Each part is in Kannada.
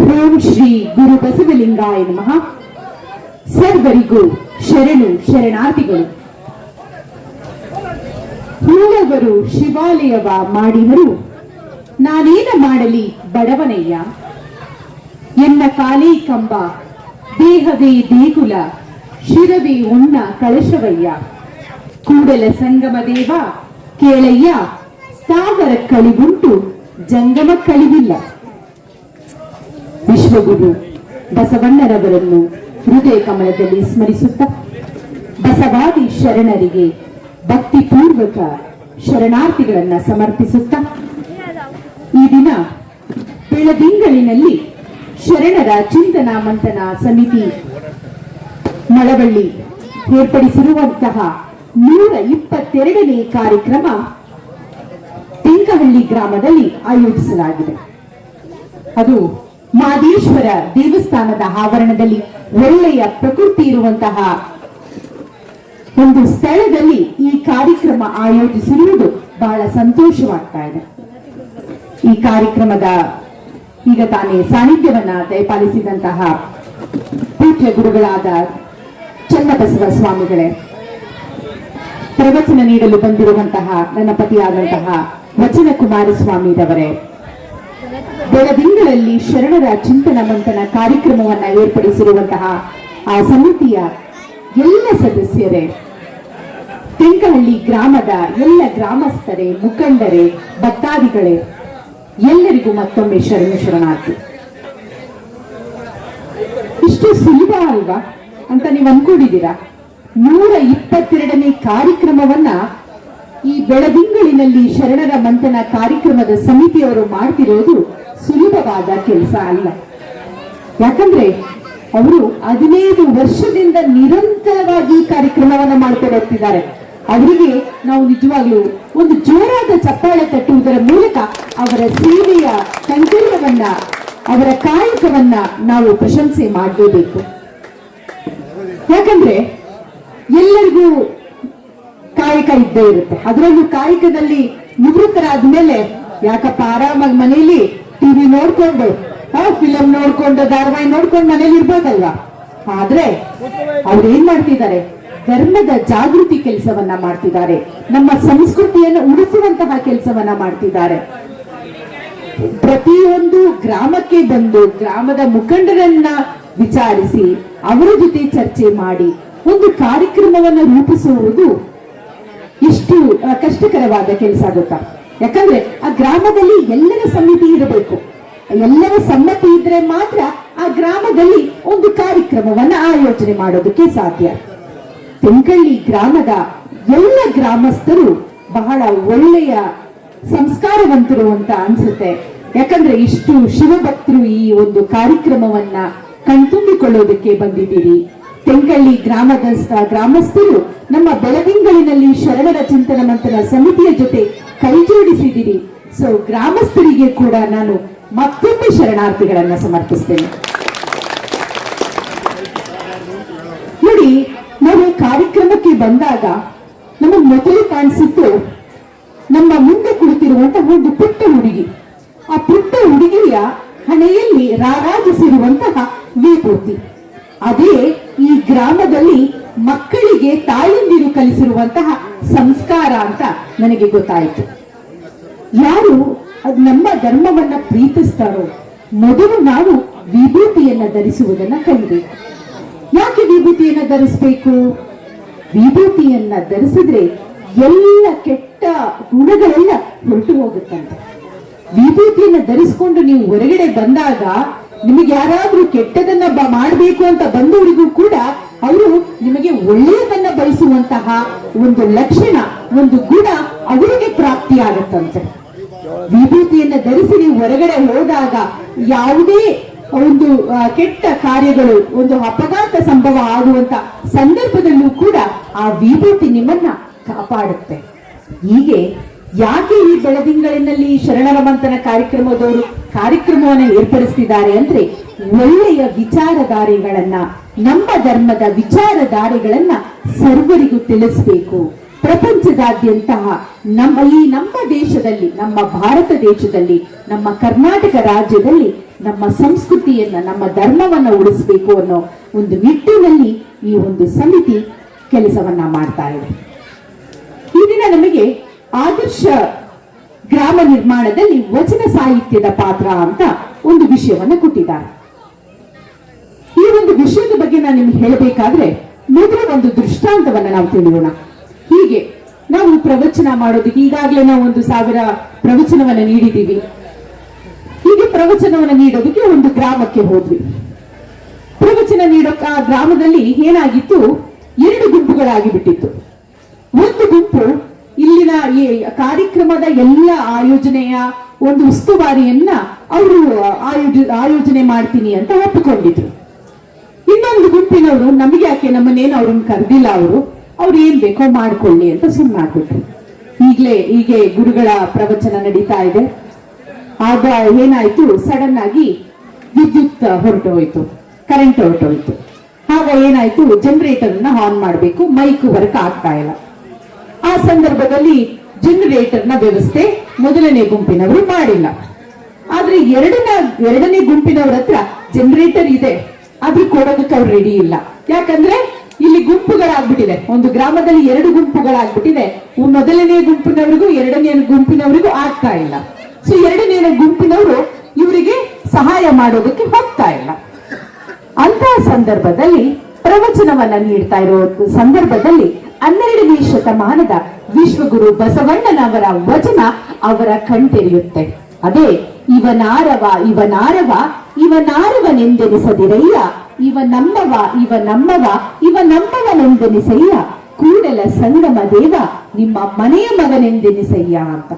ಓಂ ಶ್ರೀ ಗುರು ಬಸವಲಿಂಗಾಯ ನಮಃ. ಸರ್ವರಿಗೂ ಶರಣು, ಶರಣಾರ್ಥಿಗಳು. ಹೂಳವರು ಶಿವಾಲಯವ ಮಾಡಿದರು ನಾನೇನ ಮಾಡಲಿ ಬಡವನಯ್ಯ? ಎನ್ನ ಕಾಲೇ ಕಂಬ, ದೇಹವೇ ದೇಗುಲ, ಶಿರವೇ ಉಣ್ಣ ಕಳಶವಯ್ಯ? ಕೂಡಲ ಸಂಗಮ ದೇವ, ಕೇಳಯ್ಯ, ಸಾಗರ ಕಳಿವುಂಟು, ಜಂಗಮ ಕಳಿವಿಲ್ಲ. ವಿಶ್ವಗುರು ಬಸವಣ್ಣರವರನ್ನು ಹೃದಯ ಕಮಲದಲ್ಲಿ ಸ್ಮರಿಸುತ್ತ ಬಸವಾದಿ ಶರಣರಿಗೆ ಭಕ್ತಿಪೂರ್ವಕ ಶರಣಾರ್ಥಿಗಳನ್ನ ಸಮರ್ಪಿಸುತ್ತಾ ಈ ದಿನ ಬೆಳದಿಂಗಳಿನಲ್ಲಿ ಶರಣರ ಚಿಂತನ ಮಂಥನ ಸಮಿತಿ ಮಳವಳ್ಳಿ ಏರ್ಪಡಿಸಿರುವಂತಹ ನೂರ ಇಪ್ಪತ್ತೆರಡನೇ ಕಾರ್ಯಕ್ರಮ ತಿಂಕಹಳ್ಳಿ ಗ್ರಾಮದಲ್ಲಿ ಆಯೋಜಿಸಲಾಗಿದೆ. ಅದು ಮಾದೇಶ್ವರ ದೇವಸ್ಥಾನದ ಆವರಣದಲ್ಲಿ ಒಳ್ಳೆಯ ಪ್ರಕೃತಿ ಇರುವಂತಹ ಒಂದು ಸ್ಥಳದಲ್ಲಿ ಈ ಕಾರ್ಯಕ್ರಮ ಆಯೋಜಿಸಿರುವುದು ಬಹಳ ಸಂತೋಷವಾಗ್ತಾ ಇದೆ. ಈ ಕಾರ್ಯಕ್ರಮದ ಈಗ ತಾನೇ ಸಾನ್ನಿಧ್ಯವನ್ನ ದಯಪಾಲಿಸಿದಂತಹ ಪೂಜ್ಯ ಗುರುಗಳಾದ ಚನ್ನಬಸವ ಸ್ವಾಮಿಗಳೇ, ಪ್ರವಚನ ನೀಡಲು ಬಂದಿರುವಂತಹ ನನ್ನ ಪತಿಯಾದಂತಹ ವಚನ ಕುಮಾರಸ್ವಾಮಿರವರೇ ಬೆಳದಿಂಗಳಲ್ಲಿ ಶರಣರ ಚಿಂತನ ಮಂಥನ ಕಾರ್ಯಕ್ರಮವನ್ನ ಏರ್ಪಡಿಸಿರುವಂತಹ ಆ ಸಮಿತಿಯ ಎಲ್ಲ ಸದಸ್ಯರೇ, ತೆಂಕಹಳ್ಳಿ ಗ್ರಾಮದ ಎಲ್ಲ ಗ್ರಾಮಸ್ಥರೇ, ಮುಖಂಡರೇ, ಭಕ್ತಾದಿಗಳೇ, ಎಲ್ಲರಿಗೂ ಮತ್ತೊಮ್ಮೆ ಶರಣ ಶರಣಾರ್ಥಿ. ಇಷ್ಟು ಸುಲಭ ಅಲ್ವಾ ಅಂತ ನೀವು ಅನ್ಕೊಂಡಿದ್ದೀರಾ? ನೂರ ಇಪ್ಪತ್ತೆರಡನೇ ಕಾರ್ಯಕ್ರಮವನ್ನ ಈ ಬೆಳದಿಂಗಳಿನಲ್ಲಿ ಶರಣರ ಮಂಥನ ಕಾರ್ಯಕ್ರಮದ ಸಮಿತಿಯವರು ಮಾಡ್ತಿರೋದು ಸುಲಭವಾದ ಕೆಲಸ ಅಲ್ಲ. ಯಾಕಂದ್ರೆ ಅವರು ಹದಿನೈದು ವರ್ಷದಿಂದ ನಿರಂತರವಾಗಿ ಈ ಕಾರ್ಯಕ್ರಮವನ್ನ ಮಾಡ್ಕೊಂಡು ಹೋಗ್ತಿದ್ದಾರೆ. ಅವರಿಗೆ ನಾವು ನಿಜವಾಗ್ಲೂ ಒಂದು ಜೋರಾದ ಚಪ್ಪಾಳೆ ತಟ್ಟುವುದರ ಮೂಲಕ ಅವರ ಸೇವೆಯ ಸಂಕೀರ್ಣವನ್ನ, ಅವರ ಕಾಯಕವನ್ನ ನಾವು ಪ್ರಶಂಸೆ ಮಾಡಲೇಬೇಕು. ಯಾಕಂದ್ರೆ ಎಲ್ಲರಿಗೂ ಕಾಯಕ ಇದ್ದೇ ಇರುತ್ತೆ. ಅದರಲ್ಲೂ ಕಾಯಕದಲ್ಲಿ ನಿವೃತ್ತರಾದ ಮೇಲೆ ಯಾಕಪ್ಪ ಆರಾಮಾಗಿ ಮನೆಯಲ್ಲಿ ಟಿವಿ ನೋಡ್ಕೊಂಡು ಫಿಲಂ ನೋಡ್ಕೊಂಡು, ಧಾರಾವಾಹಿ ನೋಡ್ಕೊಂಡು ಮನೇಲಿ ಇರ್ಬೋದಲ್ವಾ? ಆದ್ರೆ, ಅವ್ರು ಏನ್ ಮಾಡ್ತಿದ್ದಾರೆ? ಧರ್ಮದ ಜಾಗೃತಿ ಕೆಲಸವನ್ನ ಮಾಡ್ತಿದ್ದಾರೆ. ನಮ್ಮ ಸಂಸ್ಕೃತಿಯನ್ನು ಉಳಿಸುವಂತಹ ಕೆಲಸವನ್ನ ಮಾಡ್ತಿದ್ದಾರೆ. ಪ್ರತಿಯೊಂದು ಗ್ರಾಮಕ್ಕೆ ಬಂದು, ಗ್ರಾಮದ ಮುಖಂಡರನ್ನ ವಿಚಾರಿಸಿ, ಅವರ ಜೊತೆ ಚರ್ಚೆ ಮಾಡಿ, ಒಂದು ಕಾರ್ಯಕ್ರಮವನ್ನು ರೂಪಿಸುವುದು ಇಷ್ಟು ಕಷ್ಟಕರವಾದ ಕೆಲಸ ಆಗುತ್ತಾ ಯಾಕಂದ್ರೆ ಆ ಗ್ರಾಮದಲ್ಲಿ ಎಲ್ಲರ ಸಮಿತಿ ಇರಬೇಕು. ಎಲ್ಲರ ಸಮ್ಮತಿ ಇದ್ರೆ ಮಾತ್ರ ಆ ಗ್ರಾಮದಲ್ಲಿ ಒಂದು ಕಾರ್ಯಕ್ರಮವನ್ನ ಆಯೋಜನೆ ಮಾಡೋದಕ್ಕೆ ಸಾಧ್ಯ. ತೆಂಕಳ್ಳಿ ಗ್ರಾಮದ ಎಲ್ಲ ಗ್ರಾಮಸ್ಥರು ಬಹಳ ಒಳ್ಳೆಯ ಸಂಸ್ಕಾರವಂತರು ಅಂತ ಅನ್ಸುತ್ತೆ. ಯಾಕಂದ್ರೆ ಇಷ್ಟು ಶಿವಭಕ್ತರು ಈ ಒಂದು ಕಾರ್ಯಕ್ರಮವನ್ನ ಕಣ್ತುಂಬಿಕೊಳ್ಳೋದಕ್ಕೆ ಬಂದಿದ್ದೀರಿ. ತೆಂಕಳ್ಳಿ ಗ್ರಾಮದ ಗ್ರಾಮಸ್ಥರು ನಮ್ಮ ಬೆಳದಿಂಗಳಿನಲ್ಲಿ ಶರಣರ ಚಿಂತನ ಮಂತ್ರ ಸಮಿತಿಯ ಜೊತೆ ಕೈ ಸೊ ಗ್ರಾಮಸ್ಥರಿಗೆ ಕೂಡ ನಾನು ಮತ್ತೊಮ್ಮೆ ಶರಣಾರ್ಥಿಗಳನ್ನ ಸಮರ್ಪಿಸ್ತೇನೆ. ನೋಡಿ, ನಾವು ಕಾರ್ಯಕ್ರಮಕ್ಕೆ ಬಂದಾಗ ನಮಗೆ ಮೊದಲು ಕಾಣಿಸಿತ್ತು ನಮ್ಮ ಮುಂದೆ ಕುಳಿತಿರುವಂತಹ ಒಂದು ಪುಟ್ಟ ಹುಡುಗಿ. ಆ ಪುಟ್ಟ ಹುಡುಗಿಯ ಹಣೆಯಲ್ಲಿ ರಾರಾಜಿಸಿರುವಂತಹ ವಿಭೂತಿ. ಅದೇ ಈ ಗ್ರಾಮದಲ್ಲಿ ಮಕ್ಕಳಿಗೆ ತಾಯಂದಿರು ಕಲಿಸಿರುವಂತಹ ಸಂಸ್ಕಾರ ಅಂತ ನನಗೆ ಗೊತ್ತಾಯಿತು. ಯಾರು ಅದು ನಮ್ಮ ಧರ್ಮವನ್ನ ಪ್ರೀತಿಸ್ತಾರೋ, ಮೊದಲು ನಾವು ವಿಭೂತಿಯನ್ನ ಧರಿಸುವುದನ್ನ ಕಲಿಬೇಕು. ಯಾಕೆ ವಿಭೂತಿಯನ್ನ ಧರಿಸಬೇಕು? ವಿಭೂತಿಯನ್ನ ಧರಿಸಿದ್ರೆ ಎಲ್ಲ ಕೆಟ್ಟ ಗುಣಗಳೆಲ್ಲ ಹೊರಟು ಹೋಗುತ್ತಂತೆ. ವಿಭೂತಿಯನ್ನ ಧರಿಸ್ಕೊಂಡು ನೀವು ಹೊರಗಡೆ ಬಂದಾಗ ನಿಮಗೆ ಯಾರಾದ್ರೂ ಕೆಟ್ಟದನ್ನ ಮಾಡಬೇಕು ಅಂತ ಬಂದವರಿಗೂ ಕೂಡ ಅವರು ನಿಮಗೆ ಒಳ್ಳೆಯದನ್ನ ಬಯಸುವಂತಹ ಒಂದು ಲಕ್ಷಣ, ಒಂದು ಗುಣ ಅವರಿಗೆ ಪ್ರಾಪ್ತಿಯಾಗುತ್ತಂತೆ. ವಿಭೂತಿಯನ್ನ ಧರಿಸಿ ನೀವು ಹೊರಗಡೆ ಹೋದಾಗ ಯಾವುದೇ ಒಂದು ಕೆಟ್ಟ ಕಾರ್ಯಗಳು, ಒಂದು ಅಪಘಾತ ಸಂಭವ ಆಗುವಂತ ಸಂದರ್ಭದಲ್ಲೂ ಕೂಡ ಆ ವಿಭೂತಿ ನಿಮ್ಮನ್ನ ಕಾಪಾಡುತ್ತೆ. ಹೀಗೆ ಯಾಕೆ ಈ ಬೆಳದಿಂಗಳಿನಲ್ಲಿ ಶರಣರ ಮಂಥನ ಕಾರ್ಯಕ್ರಮದವರು ಕಾರ್ಯಕ್ರಮವನ್ನು ಏರ್ಪಡಿಸ್ತಿದ್ದಾರೆ ಅಂದ್ರೆ ಒಳ್ಳೆಯ ವಿಚಾರಧಾರೆಗಳನ್ನ ನಮ್ಮ ಧರ್ಮದ ವಿಚಾರಧಾರೆಗಳನ್ನ ಸರ್ವರಿಗೂ ತಿಳಿಸಬೇಕು. ಪ್ರಪಂಚದಾದ್ಯಂತ ನಮ್ಮ ಈ ನಮ್ಮ ದೇಶದಲ್ಲಿ, ನಮ್ಮ ಭಾರತ ದೇಶದಲ್ಲಿ, ನಮ್ಮ ಕರ್ನಾಟಕ ರಾಜ್ಯದಲ್ಲಿ ನಮ್ಮ ಸಂಸ್ಕೃತಿಯನ್ನ, ನಮ್ಮ ಧರ್ಮವನ್ನ ಉಳಿಸಬೇಕು ಅನ್ನೋ ಒಂದು ನಿಟ್ಟಿನಲ್ಲಿ ಈ ಒಂದು ಸಮಿತಿ ಕೆಲಸವನ್ನ ಮಾಡ್ತಾ ಇದೆ. ಈ ದಿನ ನಮಗೆ ಆದರ್ಶ ಗ್ರಾಮ ನಿರ್ಮಾಣದಲ್ಲಿ ವಚನ ಸಾಹಿತ್ಯದ ಪಾತ್ರ ಅಂತ ಒಂದು ವಿಷಯವನ್ನ ಕೊಟ್ಟಿದ್ದಾರೆ. ಈ ಒಂದು ವಿಷಯದ ಬಗ್ಗೆ ನಾನು ನಿಮ್ಗೆ ಹೇಳಬೇಕಾದ್ರೆ, ಮೊದಲ ಒಂದು ದೃಷ್ಟಾಂತವನ್ನು ನಾವು ತಿಳಿಯೋಣ. ಹೀಗೆ, ನಾವು ಪ್ರವಚನ ಮಾಡೋದಕ್ಕೆ ಈಗಾಗಲೇ ನಾವು ಒಂದು ಸಾವಿರ ಪ್ರವಚನವನ್ನು ನೀಡಿದ್ದೀವಿ. ಹೀಗೆ ಪ್ರವಚನವನ್ನು ನೀಡೋದಕ್ಕೆ ಒಂದು ಗ್ರಾಮಕ್ಕೆ ಹೋದ್ವಿ. ಪ್ರವಚನ ನೀಡೋಕ ಆ ಗ್ರಾಮದಲ್ಲಿ ಏನಾಗಿತ್ತು? ಎರಡು ಗುಂಪುಗಳಾಗಿ ಬಿಟ್ಟಿತ್ತು ಒಂದು ಗುಂಪು ಇಲ್ಲಿನ ಈ ಕಾರ್ಯಕ್ರಮದ ಎಲ್ಲ ಆಯೋಜನೆಯ ಒಂದು ಉಸ್ತುವಾರಿಯನ್ನ ಅವರು ಆಯೋಜ, ಆಯೋಜನೆ ಮಾಡ್ತೀನಿ ಅಂತ ಒಪ್ಪಿಕೊಂಡಿದ್ರು. ಇನ್ನೊಂದು ಗುಂಪಿನವರು ನಮಗೆ ಯಾಕೆ ನಮ್ಮನ್ನೇನು ಅವ್ರನ್ನ ಕರೆದಿಲ್ಲ ಅವರು? ಅವ್ರು ಏನ್ ಬೇಕೋ ಮಾಡ್ಕೊಳ್ಳಿ ಅಂತ ಸುಮ್ಮನಾಗ್ಬಿಟ್ರು ಈಗಲೇ ಹೀಗೆ ಗುರುಗಳ ಪ್ರವಚನ ನಡೀತಾ ಇದೆ. ಆಗ ಏನಾಯ್ತು? ಸಡನ್ ಆಗಿ ವಿದ್ಯುತ್ ಹೊರಟು ಹೋಯ್ತು. ಕರೆಂಟ್ ಹೊರಟೋಯ್ತು ಆಗ ಏನಾಯ್ತು? ಜನರೇಟರ್ನ ಆನ್ ಮಾಡಬೇಕು. ಮೈಕ್ ವರ್ಕ್ ಆಗ್ತಾ ಇಲ್ಲ. ಆ ಸಂದರ್ಭದಲ್ಲಿ ಜನರೇಟರ್ನ ವ್ಯವಸ್ಥೆ ಮೊದಲನೇ ಗುಂಪಿನವರು ಮಾಡಿಲ್ಲ. ಆದ್ರೆ ಎರಡನೇ ಎರಡನೇ ಗುಂಪಿನವ್ರ ಹತ್ರ ಜನರೇಟರ್ ಇದೆ. ಆದ್ರೂ ಕೊಡೋದಕ್ಕೆ ಅವ್ರು ರೆಡಿ ಇಲ್ಲ. ಯಾಕಂದ್ರೆ ಇಲ್ಲಿ ಗುಂಪುಗಳಾಗ್ಬಿಟ್ಟಿದೆ. ಒಂದು ಗ್ರಾಮದಲ್ಲಿ ಎರಡು ಗುಂಪುಗಳಾಗ್ಬಿಟ್ಟಿದೆ. ಮೊದಲನೇ ಗುಂಪಿನವರಿಗೂ ಎರಡನೇ ಗುಂಪಿನವರಿಗೂ ಆಗ್ತಾ ಇಲ್ಲ. ಸೊ ಎರಡನೇ ಗುಂಪಿನವರು ಇವರಿಗೆ ಸಹಾಯ ಮಾಡೋದಕ್ಕೆ ಹೋಗ್ತಾ ಇಲ್ಲ. ಅಂತಹ ಸಂದರ್ಭದಲ್ಲಿ ಪ್ರವಚನವನ್ನ ನೀಡ್ತಾ ಇರೋ ಸಂದರ್ಭದಲ್ಲಿ ಹನ್ನೆರಡನೇ ಶತಮಾನದ ವಿಶ್ವಗುರು ಬಸವಣ್ಣನವರ ವಚನ ಅವರ ಕಣ್ತೆರೆಯುತ್ತೆ. ಅದೇ ಇವನಾರವ ಇವನಾರವ ಇವನಾರವನೆಂದೆನಿಸದಿರಯ್ಯ ಇವ ನಮ್ಮವ ಇವ ನಮ್ಮವ, ಇವ ನಮ್ಮವನೆಂದೆನಿಸಯ್ಯ. ಕೂಡಲ ಸಂಗಮ ದೇವ, ನಿಮ್ಮ ಮನೆಯ ಮಗನೆಂದೆನಿಸಯ್ಯ ಅಂತ.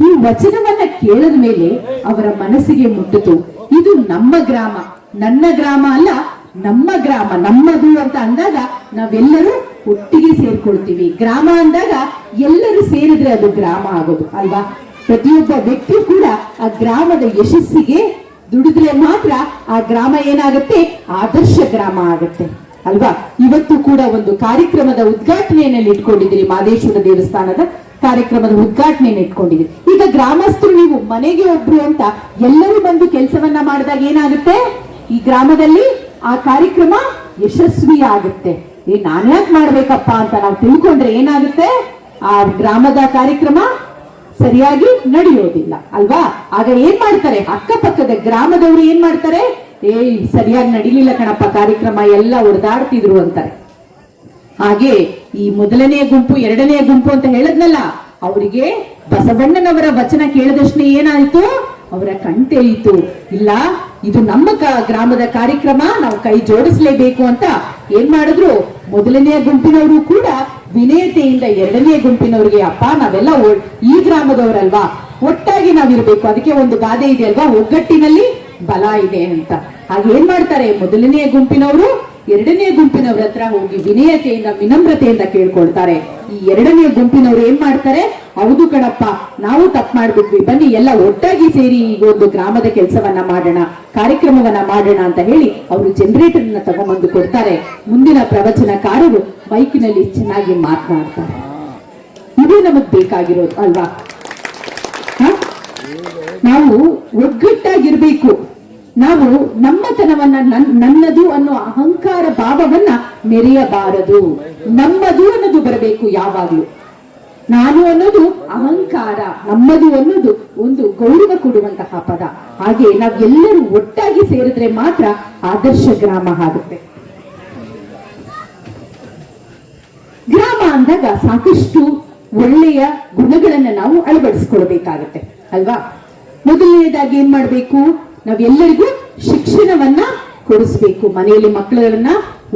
ಈ ವಚನವನ್ನ ಕೇಳದ ಮೇಲೆ ಅವರ ಮನಸ್ಸಿಗೆ ಮುಟ್ಟಿತು. ಇದು ನಮ್ಮ ಗ್ರಾಮ, ನನ್ನ ಗ್ರಾಮ ಅಲ್ಲ, ನಮ್ಮ ಗ್ರಾಮ, ನಮ್ಮದು ಅಂತ ಅಂದಾಗ ನಾವೆಲ್ಲರೂ ಒಟ್ಟಿಗೆ ಸೇರ್ಕೊಳ್ತೀವಿ. ಗ್ರಾಮ ಅಂದಾಗ ಎಲ್ಲರೂ ಸೇರಿದ್ರೆ ಅದು ಗ್ರಾಮ ಆಗೋದು, ಅಲ್ವಾ? ಪ್ರತಿಯೊಬ್ಬ ವ್ಯಕ್ತಿ ಕೂಡ ಆ ಗ್ರಾಮದ ಯಶಸ್ಸಿಗೆ ದುಡಿದ್ರೆ ಮಾತ್ರ ಆ ಗ್ರಾಮ ಏನಾಗುತ್ತೆ? ಆದರ್ಶ ಗ್ರಾಮ ಆಗುತ್ತೆ. ಅಲ್ವಾ? ಇವತ್ತು ಕೂಡ ಒಂದು ಕಾರ್ಯಕ್ರಮದ ಉದ್ಘಾಟನೆಯಲ್ಲಿ ಇಟ್ಕೊಂಡಿದ್ದೀರಿ ಮಾದೇಶ್ವರ ದೇವಸ್ಥಾನದ ಕಾರ್ಯಕ್ರಮದ ಉದ್ಘಾಟನೆಯನ್ನು ಇಟ್ಕೊಂಡಿದ್ದೀರಿ. ಈಗ ಗ್ರಾಮಸ್ಥರು ನೀವು ಮನೆಗೆ ಒಬ್ರು ಅಂತ ಎಲ್ಲರೂ ಬಂದು ಕೆಲಸವನ್ನ ಮಾಡಿದಾಗ ಏನಾಗುತ್ತೆ? ಈ ಗ್ರಾಮದಲ್ಲಿ ಆ ಕಾರ್ಯಕ್ರಮ ಯಶಸ್ವಿ ಆಗುತ್ತೆ ಏ, ನಾನ್ಯಾಕ್ ಮಾಡ್ಬೇಕಪ್ಪ ಅಂತ ನಾವು ತಿಳ್ಕೊಂಡ್ರೆ ಏನಾಗುತ್ತೆ? ಆ ಗ್ರಾಮದ ಕಾರ್ಯಕ್ರಮ ಸರಿಯಾಗಿ ನಡೆಯೋದಿಲ್ಲ, ಅಲ್ವಾ? ಆಗ ಏನ್ ಮಾಡ್ತಾರೆ? ಅಕ್ಕಪಕ್ಕದ ಗ್ರಾಮದವರು ಏನ್ ಮಾಡ್ತಾರೆ? ಏಯ್, ಸರಿಯಾಗಿ ನಡಿಲಿಲ್ಲ ಕಣಪ್ಪ, ಕಾರ್ಯಕ್ರಮ ಎಲ್ಲ ಹೊಡೆದಾಡ್ತಿದ್ರು ಅಂತಾರೆ. ಹಾಗೆ ಈ ಮೊದಲನೇ ಗುಂಪು, ಎರಡನೇ ಗುಂಪು ಅಂತ ಹೇಳದ್ನಲ್ಲ, ಅವರಿಗೆ ಬಸವಣ್ಣನವರ ವಚನ ಕೇಳಿದಷ್ಟೇ ಏನಾಯ್ತು? ಅವರ ಕಣ್ತೆಳೀತು ಇಲ್ಲ, ಇದು ನಮ್ಮ ಗ್ರಾಮದ ಕಾರ್ಯಕ್ರಮ, ನಾವು ಕೈ ಜೋಡಿಸ್ಲೇಬೇಕು ಅಂತ ಏನ್ ಮಾಡಿದ್ರು? ಮೊದಲನೆಯ ಗುಂಪಿನವರು ಕೂಡ ವಿನಯತೆಯಿಂದ ಎರಡನೇ ಗುಂಪಿನವರಿಗೆ, ಅಪ್ಪ, ನಾವೆಲ್ಲ ಈ ಗ್ರಾಮದವರಲ್ವಾ? ಒಟ್ಟಾಗಿ ನಾವಿರ್ಬೇಕು. ಅದಕ್ಕೆ ಒಂದು ಗಾದೆ ಇದೆ ಅಲ್ವಾ? ಒಗ್ಗಟ್ಟಿನಲ್ಲಿ ಬಲ ಇದೆ ಅಂತ. ಹಾಗೇನ್ ಮಾಡ್ತಾರೆ? ಮೊದಲನೇ ಗುಂಪಿನವರು ಎರಡನೇ ಗುಂಪಿನವ್ರ ಹತ್ರ ಹೋಗಿ ವಿನಯತೆಯಿಂದ, ವಿನಮ್ರತೆಯಿಂದ ಕೇಳ್ಕೊಳ್ತಾರೆ. ಈ ಎರಡನೇ ಗುಂಪಿನವ್ರು ಏನ್ ಮಾಡ್ತಾರೆ? ಹೌದು ಕಣಪ್ಪ, ನಾವು ತಪ್ಪು ಮಾಡ್ಬಿಟ್ವಿ. ಬನ್ನಿ, ಎಲ್ಲ ಒಟ್ಟಾಗಿ ಸೇರಿ ಈಗ ಒಂದು ಗ್ರಾಮದ ಕೆಲಸವನ್ನ ಮಾಡೋಣ, ಕಾರ್ಯಕ್ರಮವನ್ನ ಮಾಡೋಣ ಅಂತ ಹೇಳಿ ಅವರು ಜನರೇಟರ್ನ ತಗೊಂಬಂದು ಕೊಡ್ತಾರೆ. ಮುಂದಿನ ಪ್ರವಚನಕಾರರು ಬೈಕಿನಲ್ಲಿ ಚೆನ್ನಾಗಿ ಮಾತನಾಡ್ತಾರೆ. ಇದು ನಮಗ್ ಬೇಕಾಗಿರೋದು, ಅಲ್ವಾ? ನಾವು ಒಗ್ಗಟ್ಟಾಗಿರ್ಬೇಕು. ನಾವು ನಮ್ಮತನವನ್ನ, ನನ್- ನನ್ನದು ಅನ್ನೋ ಅಹಂಕಾರ ಭಾವವನ್ನ ಮೆರೆಯಬಾರದು. ನಮ್ಮದು ಅನ್ನೋದು ಬರಬೇಕು ಯಾವಾಗ್ಲೂ. ನಾನು ಅನ್ನೋದು ಅಹಂಕಾರ, ನಮ್ಮದು ಅನ್ನೋದು ಒಂದು ಗೌರವ ಕೊಡುವಂತಹ ಪದ. ಹಾಗೆ ನಾವೆಲ್ಲರೂ ಒಟ್ಟಾಗಿ ಸೇರಿದ್ರೆ ಮಾತ್ರ ಆದರ್ಶ ಗ್ರಾಮ ಆಗುತ್ತೆ. ಗ್ರಾಮ ಅಂದಾಗ ಸಾಕಷ್ಟು ಒಳ್ಳೆಯ ಗುಣಗಳನ್ನ ನಾವು ಅಳವಡಿಸ್ಕೊಳ್ಬೇಕಾಗತ್ತೆ, ಅಲ್ವಾ? ಮೊದಲನೇದಾಗಿ ಏನ್ ಮಾಡ್ಬೇಕು? ನಾವೆಲ್ಲರಿಗೂ ಶಿಕ್ಷಣವನ್ನ ಕೊಡಿಸ್ಬೇಕು, ಮನೆಯಲ್ಲಿ ಮಕ್ಕಳನ್ನ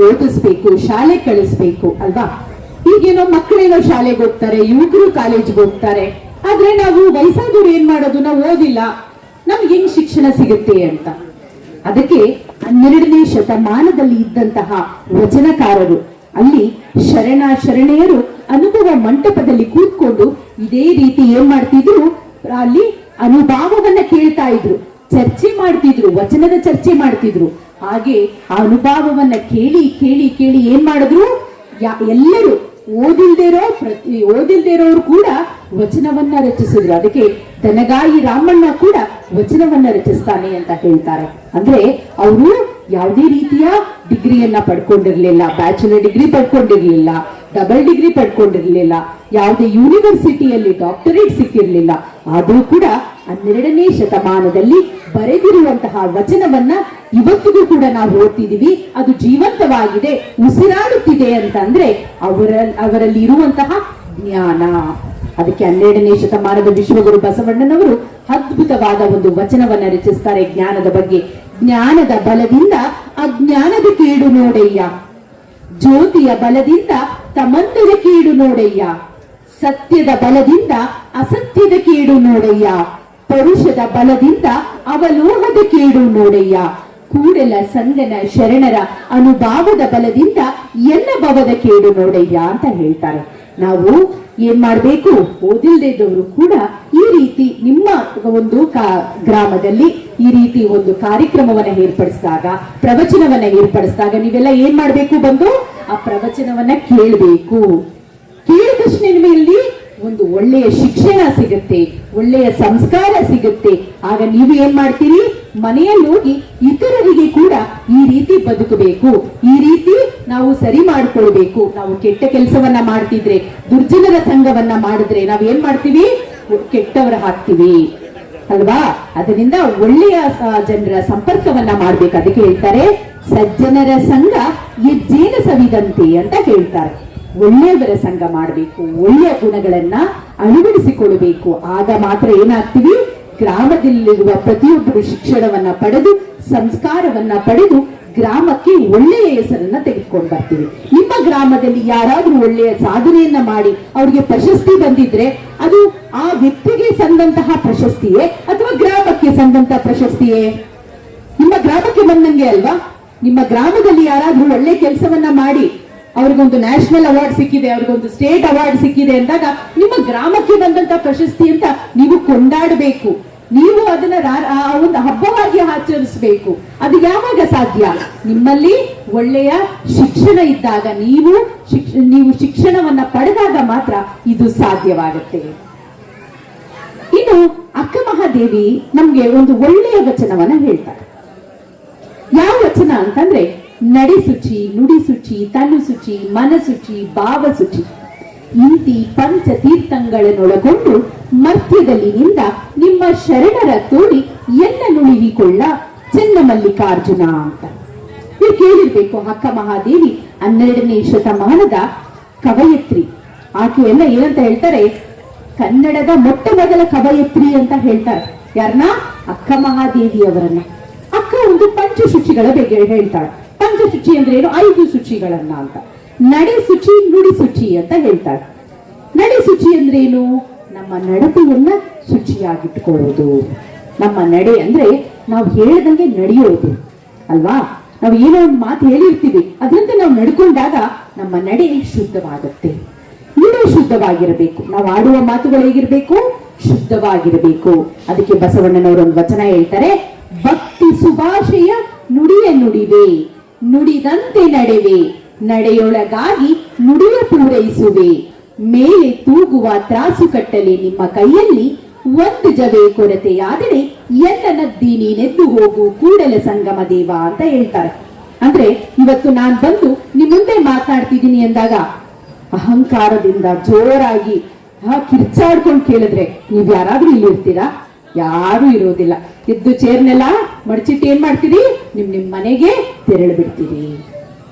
ಓದಿಸ್ಬೇಕು, ಶಾಲೆ ಕಳಿಸ್ಬೇಕು, ಅಲ್ವಾ? ಈಗೇನೋ ಮಕ್ಕಳೇನೋ ಶಾಲೆಗೆ ಹೋಗ್ತಾರೆ, ಯುವಕರು ಕಾಲೇಜ್ಗೆ ಹೋಗ್ತಾರೆ. ಆದ್ರೆ ನಾವು ವಯಸ್ಸಾದವ್ರು ಏನ್ ಮಾಡೋದು? ನಾವು ಓದಿಲ್ಲ. ನಮ್ಗೆ ಹೆಂಗ್ ಶಿಕ್ಷಣ ಸಿಗುತ್ತೆ ಅಂತ. ಅದಕ್ಕೆ ಹನ್ನೆರಡನೇ ಶತಮಾನದಲ್ಲಿ ಇದ್ದಂತಹ ವಚನಕಾರರು, ಅಲ್ಲಿ ಶರಣ ಶರಣೆಯರು ಅನುಭವ ಮಂಟಪದಲ್ಲಿ ಕೂತ್ಕೊಂಡು ಇದೇ ರೀತಿ ಏನ್ ಮಾಡ್ತಿದ್ರು? ಅಲ್ಲಿ ಅನುಭವವನ್ನ ಕೇಳ್ತಾ ಇದ್ರು. ಚರ್ಚೆ ಮಾಡ್ತಿದ್ರು, ವಚನದ ಚರ್ಚೆ ಮಾಡ್ತಿದ್ರು. ಹಾಗೆ ಆ ಅನುಭವವನ್ನ ಕೇಳಿ ಕೇಳಿ ಕೇಳಿ ಏನ್ ಮಾಡಿದ್ರು? ಎಲ್ಲರೂ ಓದಿಲ್ದೇ ಇರೋ ಪ್ರತಿ ಓದಿಲ್ದೇ ಇರೋರು ಕೂಡ ವಚನವನ್ನ ರಚಿಸಿದ್ರು. ಅದಕ್ಕೆ ದನಗಾಯಿ ರಾಮಣ್ಣ ಕೂಡ ವಚನವನ್ನ ರಚಿಸ್ತಾನೆ ಅಂತ ಹೇಳ್ತಾರೆ. ಅಂದ್ರೆ ಅವರು ಯಾವುದೇ ರೀತಿಯ ಡಿಗ್ರಿಯನ್ನ ಪಡ್ಕೊಂಡಿರ್ಲಿಲ್ಲ, ಬ್ಯಾಚುಲರ್ ಡಿಗ್ರಿ ಪಡ್ಕೊಂಡಿರ್ಲಿಲ್ಲ, ಡಬಲ್ ಡಿಗ್ರಿ ಪಡ್ಕೊಂಡಿರ್ಲಿಲ್ಲ, ಯಾವುದೇ ಯೂನಿವರ್ಸಿಟಿಯಲ್ಲಿ ಡಾಕ್ಟರೇಟ್ ಸಿಕ್ಕಿರ್ಲಿಲ್ಲ. ಆದರೂ ಕೂಡ ಹನ್ನೆರಡನೇ ಶತಮಾನದಲ್ಲಿ ಬರೆದಿರುವಂತಹ ವಚನವನ್ನ ಇವತ್ತಿಗೂ ಕೂಡ ನಾವು ಓದ್ತಿದೀವಿ ಅದು ಜೀವಂತವಾಗಿದೆ, ಉಸಿರಾಡುತ್ತಿದೆ ಅಂತಂದ್ರೆ ಅವರ ಅವರಲ್ಲಿ ಇರುವಂತಹ ಜ್ಞಾನ. ಅದಕ್ಕೆ ಹನ್ನೆರಡನೇ ಶತಮಾನದ ವಿಶ್ವಗುರು ಬಸವಣ್ಣನವರು ಅದ್ಭುತವಾದ ಒಂದು ವಚನವನ್ನ ರಚಿಸ್ತಾರೆ ಜ್ಞಾನದ ಬಗ್ಗೆ. ಜ್ಞಾನದ ಬಲದಿಂದ ಅಜ್ಞಾನದ ಕೀಡು ನೋಡಯ್ಯ. ಜ್ಯೋತಿಯ ಬಲದಿಂದ ತಮಂತದ ಕೀಡು ನೋಡಯ್ಯ. ಸತ್ಯದ ಬಲದಿಂದ ಅಸತ್ಯದ ಕೀಡು ನೋಡಯ್ಯ. ಪರುಷದ ಬಲದಿಂದ ಅವಲೋಹದ ಕೇಡು ನೋಡಯ್ಯ. ಕೂಡಲ ಸಂಗನ ಶರಣರ ಅನುಭಾವದ ಬಲದಿಂದ ಎಲ್ಲ ಭವದ ಕೇಡು ನೋಡಯ್ಯ ಅಂತ ಹೇಳ್ತಾರೆ. ನಾವು ಏನ್ ಮಾಡ್ಬೇಕು? ಓದಿಲ್ದೇದವರು ಕೂಡ ಈ ರೀತಿ ನಿಮ್ಮ ಒಂದು ಗ್ರಾಮದಲ್ಲಿ ಈ ರೀತಿ ಒಂದು ಕಾರ್ಯಕ್ರಮವನ್ನ ಏರ್ಪಡಿಸಿದಾಗ, ಪ್ರವಚನವನ್ನ ಏರ್ಪಡಿಸಿದಾಗ ನೀವೆಲ್ಲ ಏನ್ ಮಾಡ್ಬೇಕು ಬಂದು? ಆ ಪ್ರವಚನವನ್ನ ಕೇಳಬೇಕು. ಕೇಳಿದ ನಿಮಗೆ ಒಂದು ಒಳ್ಳೆಯ ಶಿಕ್ಷಣ ಸಿಗುತ್ತೆ, ಒಳ್ಳೆಯ ಸಂಸ್ಕಾರ ಸಿಗುತ್ತೆ. ಆಗ ನೀವು ಏನ್ ಮಾಡ್ತೀರಿ? ಮನೆಯಲ್ಲಿ ಹೋಗಿ ಇತರರಿಗೆ ಕೂಡ ಈ ರೀತಿ ಬದುಕಬೇಕು. ಈ ರೀತಿ ನಾವು ಸರಿ ಮಾಡ್ಕೊಳ್ಬೇಕು. ನಾವು ಕೆಟ್ಟ ಕೆಲಸವನ್ನ ಮಾಡ್ತಿದ್ರೆ, ದುರ್ಜನರ ಸಂಘವನ್ನ ಮಾಡಿದ್ರೆ ನಾವ್ ಏನ್ ಮಾಡ್ತೀವಿ? ಕೆಟ್ಟವರ ಹಾಕ್ತಿವಿ. ಅಲ್ವಾ? ಅದರಿಂದ ಒಳ್ಳೆಯ ಜನರ ಸಂಪರ್ಕವನ್ನ ಮಾಡ್ಬೇಕು. ಅದಕ್ಕೆ ಹೇಳ್ತಾರೆ, ಸಜ್ಜನರ ಸಂಘ ಹೆಜ್ಜೇನ ಸವಿದಂತೆ ಅಂತ ಹೇಳ್ತಾರೆ. ಒಳ್ಳೆಯವರ ಸಂಘ ಮಾಡಬೇಕು, ಒಳ್ಳೆಯ ಗುಣಗಳನ್ನ ಅಳವಡಿಸಿಕೊಳ್ಳಬೇಕು. ಆಗ ಮಾತ್ರ ಏನಾಗ್ತೀವಿ? ಗ್ರಾಮದಲ್ಲಿರುವ ಪ್ರತಿಯೊಬ್ಬರು ಶಿಕ್ಷಣವನ್ನ ಪಡೆದು, ಸಂಸ್ಕಾರವನ್ನ ಪಡೆದು ಗ್ರಾಮಕ್ಕೆ ಒಳ್ಳೆಯ ಹೆಸರನ್ನ ತೆಗೆದುಕೊಂಡು ಬರ್ತೀವಿ. ನಿಮ್ಮ ಗ್ರಾಮದಲ್ಲಿ ಯಾರಾದ್ರೂ ಒಳ್ಳೆಯ ಸಾಧನೆಯನ್ನ ಮಾಡಿ ಅವರಿಗೆ ಪ್ರಶಸ್ತಿ ಬಂದಿದ್ರೆ ಅದು ಆ ವ್ಯಕ್ತಿಗೆ ಸಂದಂತಹ ಪ್ರಶಸ್ತಿಯೇ ಅಥವಾ ಗ್ರಾಮಕ್ಕೆ ಸಂದಂತಹ ಪ್ರಶಸ್ತಿಯೇ? ನಿಮ್ಮ ಗ್ರಾಮಕ್ಕೆ ಬಂದಂಗೆ ಅಲ್ವಾ? ನಿಮ್ಮ ಗ್ರಾಮದಲ್ಲಿ ಯಾರಾದ್ರೂ ಒಳ್ಳೆ ಕೆಲಸವನ್ನ ಮಾಡಿ ಅವ್ರಿಗೊಂದು ನ್ಯಾಷನಲ್ ಅವಾರ್ಡ್ ಸಿಕ್ಕಿದೆ, ಅವ್ರಿಗೊಂದು ಸ್ಟೇಟ್ ಅವಾರ್ಡ್ ಸಿಕ್ಕಿದೆ ಅಂದಾಗ ನಿಮ್ಮ ಗ್ರಾಮಕ್ಕೆ ಬಂದಂತ ಪ್ರಶಸ್ತಿ ಅಂತ ನೀವು ಕೊಂಡಾಡಬೇಕು. ನೀವು ಅದನ್ನ ಒಂದು ಹಬ್ಬವಾಗಿ ಆಚರಿಸಬೇಕು. ಅದು ಯಾವಾಗ ಸಾಧ್ಯ? ನಿಮ್ಮಲ್ಲಿ ಒಳ್ಳೆಯ ಶಿಕ್ಷಣ ಇದ್ದಾಗ ನೀವು ನೀವು ಶಿಕ್ಷಣವನ್ನ ಪಡೆದಾಗ ಮಾತ್ರ ಇದು ಸಾಧ್ಯವಾಗುತ್ತೆ. ಇನ್ನು ಅಕ್ಕ ಮಹಾದೇವಿ ನಮ್ಗೆ ಒಂದು ಒಳ್ಳೆಯ ವಚನವನ್ನ ಹೇಳ್ತಾರೆ. ಯಾವ ವಚನ ಅಂತಂದ್ರೆ ನಡೆ ನುಡಿಸುಚಿ ತನುಸುಚಿ ಮನಸುಚಿ, ಭಾವಸುಚಿ. ಇಂತಿ ಪಂಚ ತೀರ್ಥಗಳನ್ನೊಳಗೊಂಡು ಮಧ್ಯದಲ್ಲಿ ನಿಂದ ನಿಮ್ಮ ಶರಣರ ತೋಡಿ ಎಲ್ಲ ನುಳಿವಿಕೊಳ್ಳ ಚೆನ್ನ ಮಲ್ಲಿಕಾರ್ಜುನ ಅಂತ. ನೀವು ಕೇಳಿರ್ಬೇಕು ಅಕ್ಕ ಮಹಾದೇವಿ ಹನ್ನೆರಡನೇ ಶತಮಾನದ ಕವಯತ್ರಿ. ಆಕೆಯನ್ನ ಏನಂತ ಹೇಳ್ತಾರೆ? ಕನ್ನಡದ ಮೊಟ್ಟ ಮೊದಲ ಕವಯತ್ರಿ ಅಂತ ಹೇಳ್ತಾರೆ. ಯಾರನ್ನ ಅಕ್ಕ ಮಹಾದೇವಿ ಅವರನ್ನ ಅಕ್ಕ ಒಂದು ಪಂಚಶುಚಿಗಳ ಬಗ್ಗೆ ಹೇಳ್ತಾಳೆ. ಪಂಚಶುಚಿ ಅಂದ್ರೆ ಏನು? ಐದು ಶುಚಿಗಳನ್ನ ಅಂತ. ನಡೆ ಶುಚಿ ನುಡಿ ಶುಚಿ ಅಂತ ಹೇಳ್ತಾರೆ. ನಡೆ ಶುಚಿ ಅಂದ್ರೆ ಏನು? ನಮ್ಮ ನಡತೆಯನ್ನ ಶುಚಿಯಾಗಿಟ್ಕೊಳ್ಳೋದು ನಮ್ಮ ನಡೆ ಅಂದ್ರೆ ನಾವು ಹೇಳ್ದಂಗೆ ನಡೆಯೋದು. ಅಲ್ವಾ? ನಾವು ಏನೋ ಒಂದು ಮಾತು ಹೇಳಿರ್ತೀವಿ. ಅದರಂತೆ ನಾವು ನಡ್ಕೊಂಡಾಗ ನಮ್ಮ ನಡೆ ಶುದ್ಧವಾಗುತ್ತೆ. ನೀವೇ ಶುದ್ಧವಾಗಿರಬೇಕು. ನಾವು ಆಡುವ ಮಾತುಗಳು ಹೇಗಿರ್ಬೇಕು? ಶುದ್ಧವಾಗಿರಬೇಕು. ಅದಕ್ಕೆ ಬಸವಣ್ಣನವರು ಒಂದು ವಚನ ಹೇಳ್ತಾರೆ, ಭಕ್ತಿ ಸುಭಾಷೆಯ ನುಡಿಯ ನುಡಿವೆ. ನುಡಿದಂತೆ ನಡೆವೆ. ನಡೆಯೊಳಗಾಗಿ ನುಡಿಯ ಪೂರೈಸುವೆ. ಮೇಲೆ ತೂಗುವ ತ್ರಾಸು ಕಟ್ಟಲೆ ನಿಮ್ಮ ಕೈಯಲ್ಲಿ, ಒಂದು ಜವೆ ಕೊರತೆಯಾದರೆ ಎಲ್ಲ ನದ್ದಿ ನೀನೆದ್ದು ಹೋಗು ಕೂಡಲ ಸಂಗಮ ದೇವ ಅಂತ ಹೇಳ್ತಾರೆ. ಅಂದ್ರೆ ಇವತ್ತು ನಾನ್ ಬಂದು ನಿಮ್ ಮುಂದೆ ಮಾತನಾಡ್ತಿದ್ದೀನಿ ಅಂದಾಗ ಅಹಂಕಾರದಿಂದ ಜೋರಾಗಿ ಕಿರ್ಚಾಡ್ಕೊಂಡು ಕೇಳಿದ್ರೆ ನೀವ್ ಯಾರಾದ್ರೂ ಇಲ್ಲಿ ಇರ್ತೀರಾ? ಯಾರು ಇರೋದಿಲ್ಲ. ಎದ್ದು ಚೇರ್ನೆಲ್ಲ ಮಡಚಿಟ್ಟು ಏನ್ ಮಾಡ್ತೀರಿ? ನಿಮ್ ನಿಮ್ ಮನೆಗೆ ತೆರಳು ಬಿಡ್ತೀವಿ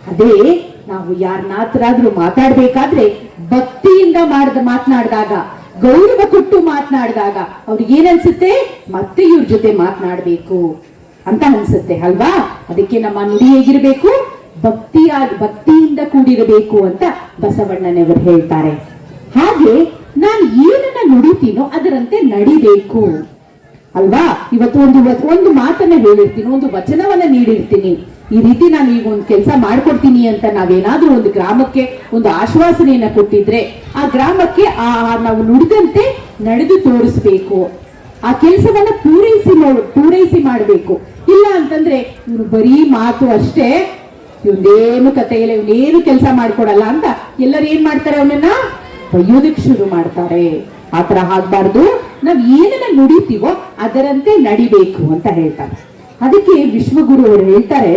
ಅದೇ ನಾವು ಯಾರನ್ನಾದ್ರೂ ಮಾತಾಡ್ಬೇಕಾದ್ರೆ ಭಕ್ತಿಯಿಂದ ಮಾಡ್ದ ಮಾತನಾಡಿದಾಗ, ಗೌರವ ಕೊಟ್ಟು ಮಾತನಾಡಿದಾಗ ಅವ್ರಿಗೆ ಏನನ್ಸುತ್ತೆ? ಮತ್ತೆ ಇವ್ರ ಜೊತೆ ಮಾತನಾಡ್ಬೇಕು. ಅಂತ ಅನ್ಸುತ್ತೆ, ಅಲ್ವಾ? ಅದಕ್ಕೆ ನಮ್ಮ ನುಡಿ ಹೇಗಿರ್ಬೇಕು? ಭಕ್ತಿಯ ಭಕ್ತಿಯಿಂದ ಕೂಡಿರಬೇಕು ಅಂತ ಬಸವಣ್ಣನವರು ಹೇಳ್ತಾರೆ. ಹಾಗೆ ನಾನು ಏನನ್ನ ನುಡಿತೀನೋ ಅದರಂತೆ ನಡಿಬೇಕು. ಅಲ್ವಾ? ಇವತ್ತು ಒಂದು ಒಂದು ಮಾತನ್ನ ಹೇಳಿರ್ತೀನಿ, ಒಂದು ವಚನವನ್ನ ನೀಡಿರ್ತೀನಿ. ಈ ರೀತಿ ನಾನು ಈಗ ಒಂದು ಕೆಲಸ ಮಾಡ್ಕೊಡ್ತೀನಿ ಅಂತ ನಾವೇನಾದ್ರೂ ಒಂದು ಗ್ರಾಮಕ್ಕೆ ಒಂದು ಆಶ್ವಾಸನೆಯನ್ನ ಕೊಟ್ಟಿದ್ರೆ ಆ ಗ್ರಾಮಕ್ಕೆ ಆ ನಾವು ನುಡಿದಂತೆ ನಡೆದು ತೋರಿಸ್ಬೇಕು. ಆ ಕೆಲಸವನ್ನ ಪೂರೈಸಿ ಪೂರೈಸಿ ಮಾಡಬೇಕು. ಇಲ್ಲ ಅಂತಂದ್ರೆ ಇವ್ರು ಬರೀ ಮಾತು ಅಷ್ಟೇ ಇವನೇನು ಕತೆ ಇಲ್ಲ ಇವನೇನು ಕೆಲಸ ಮಾಡ್ಕೊಡಲ್ಲ ಅಂತ ಎಲ್ಲರೂ ಏನ್ ಮಾಡ್ತಾರೆ ಅವನನ್ನ? ಬೈಯೋದಕ್ಕೆ ಶುರು ಮಾಡ್ತಾರೆ. ಆತರ ಆಗ್ಬಾರ್ದು. ನಾವ್ ಏನನ್ನ ನುಡಿತೀವೋ ಅದರಂತೆ ನಡಿಬೇಕು ಅಂತ ಹೇಳ್ತಾರೆ. ಅದಕ್ಕೆ ವಿಶ್ವಗುರು ಅವರು ಹೇಳ್ತಾರೆ,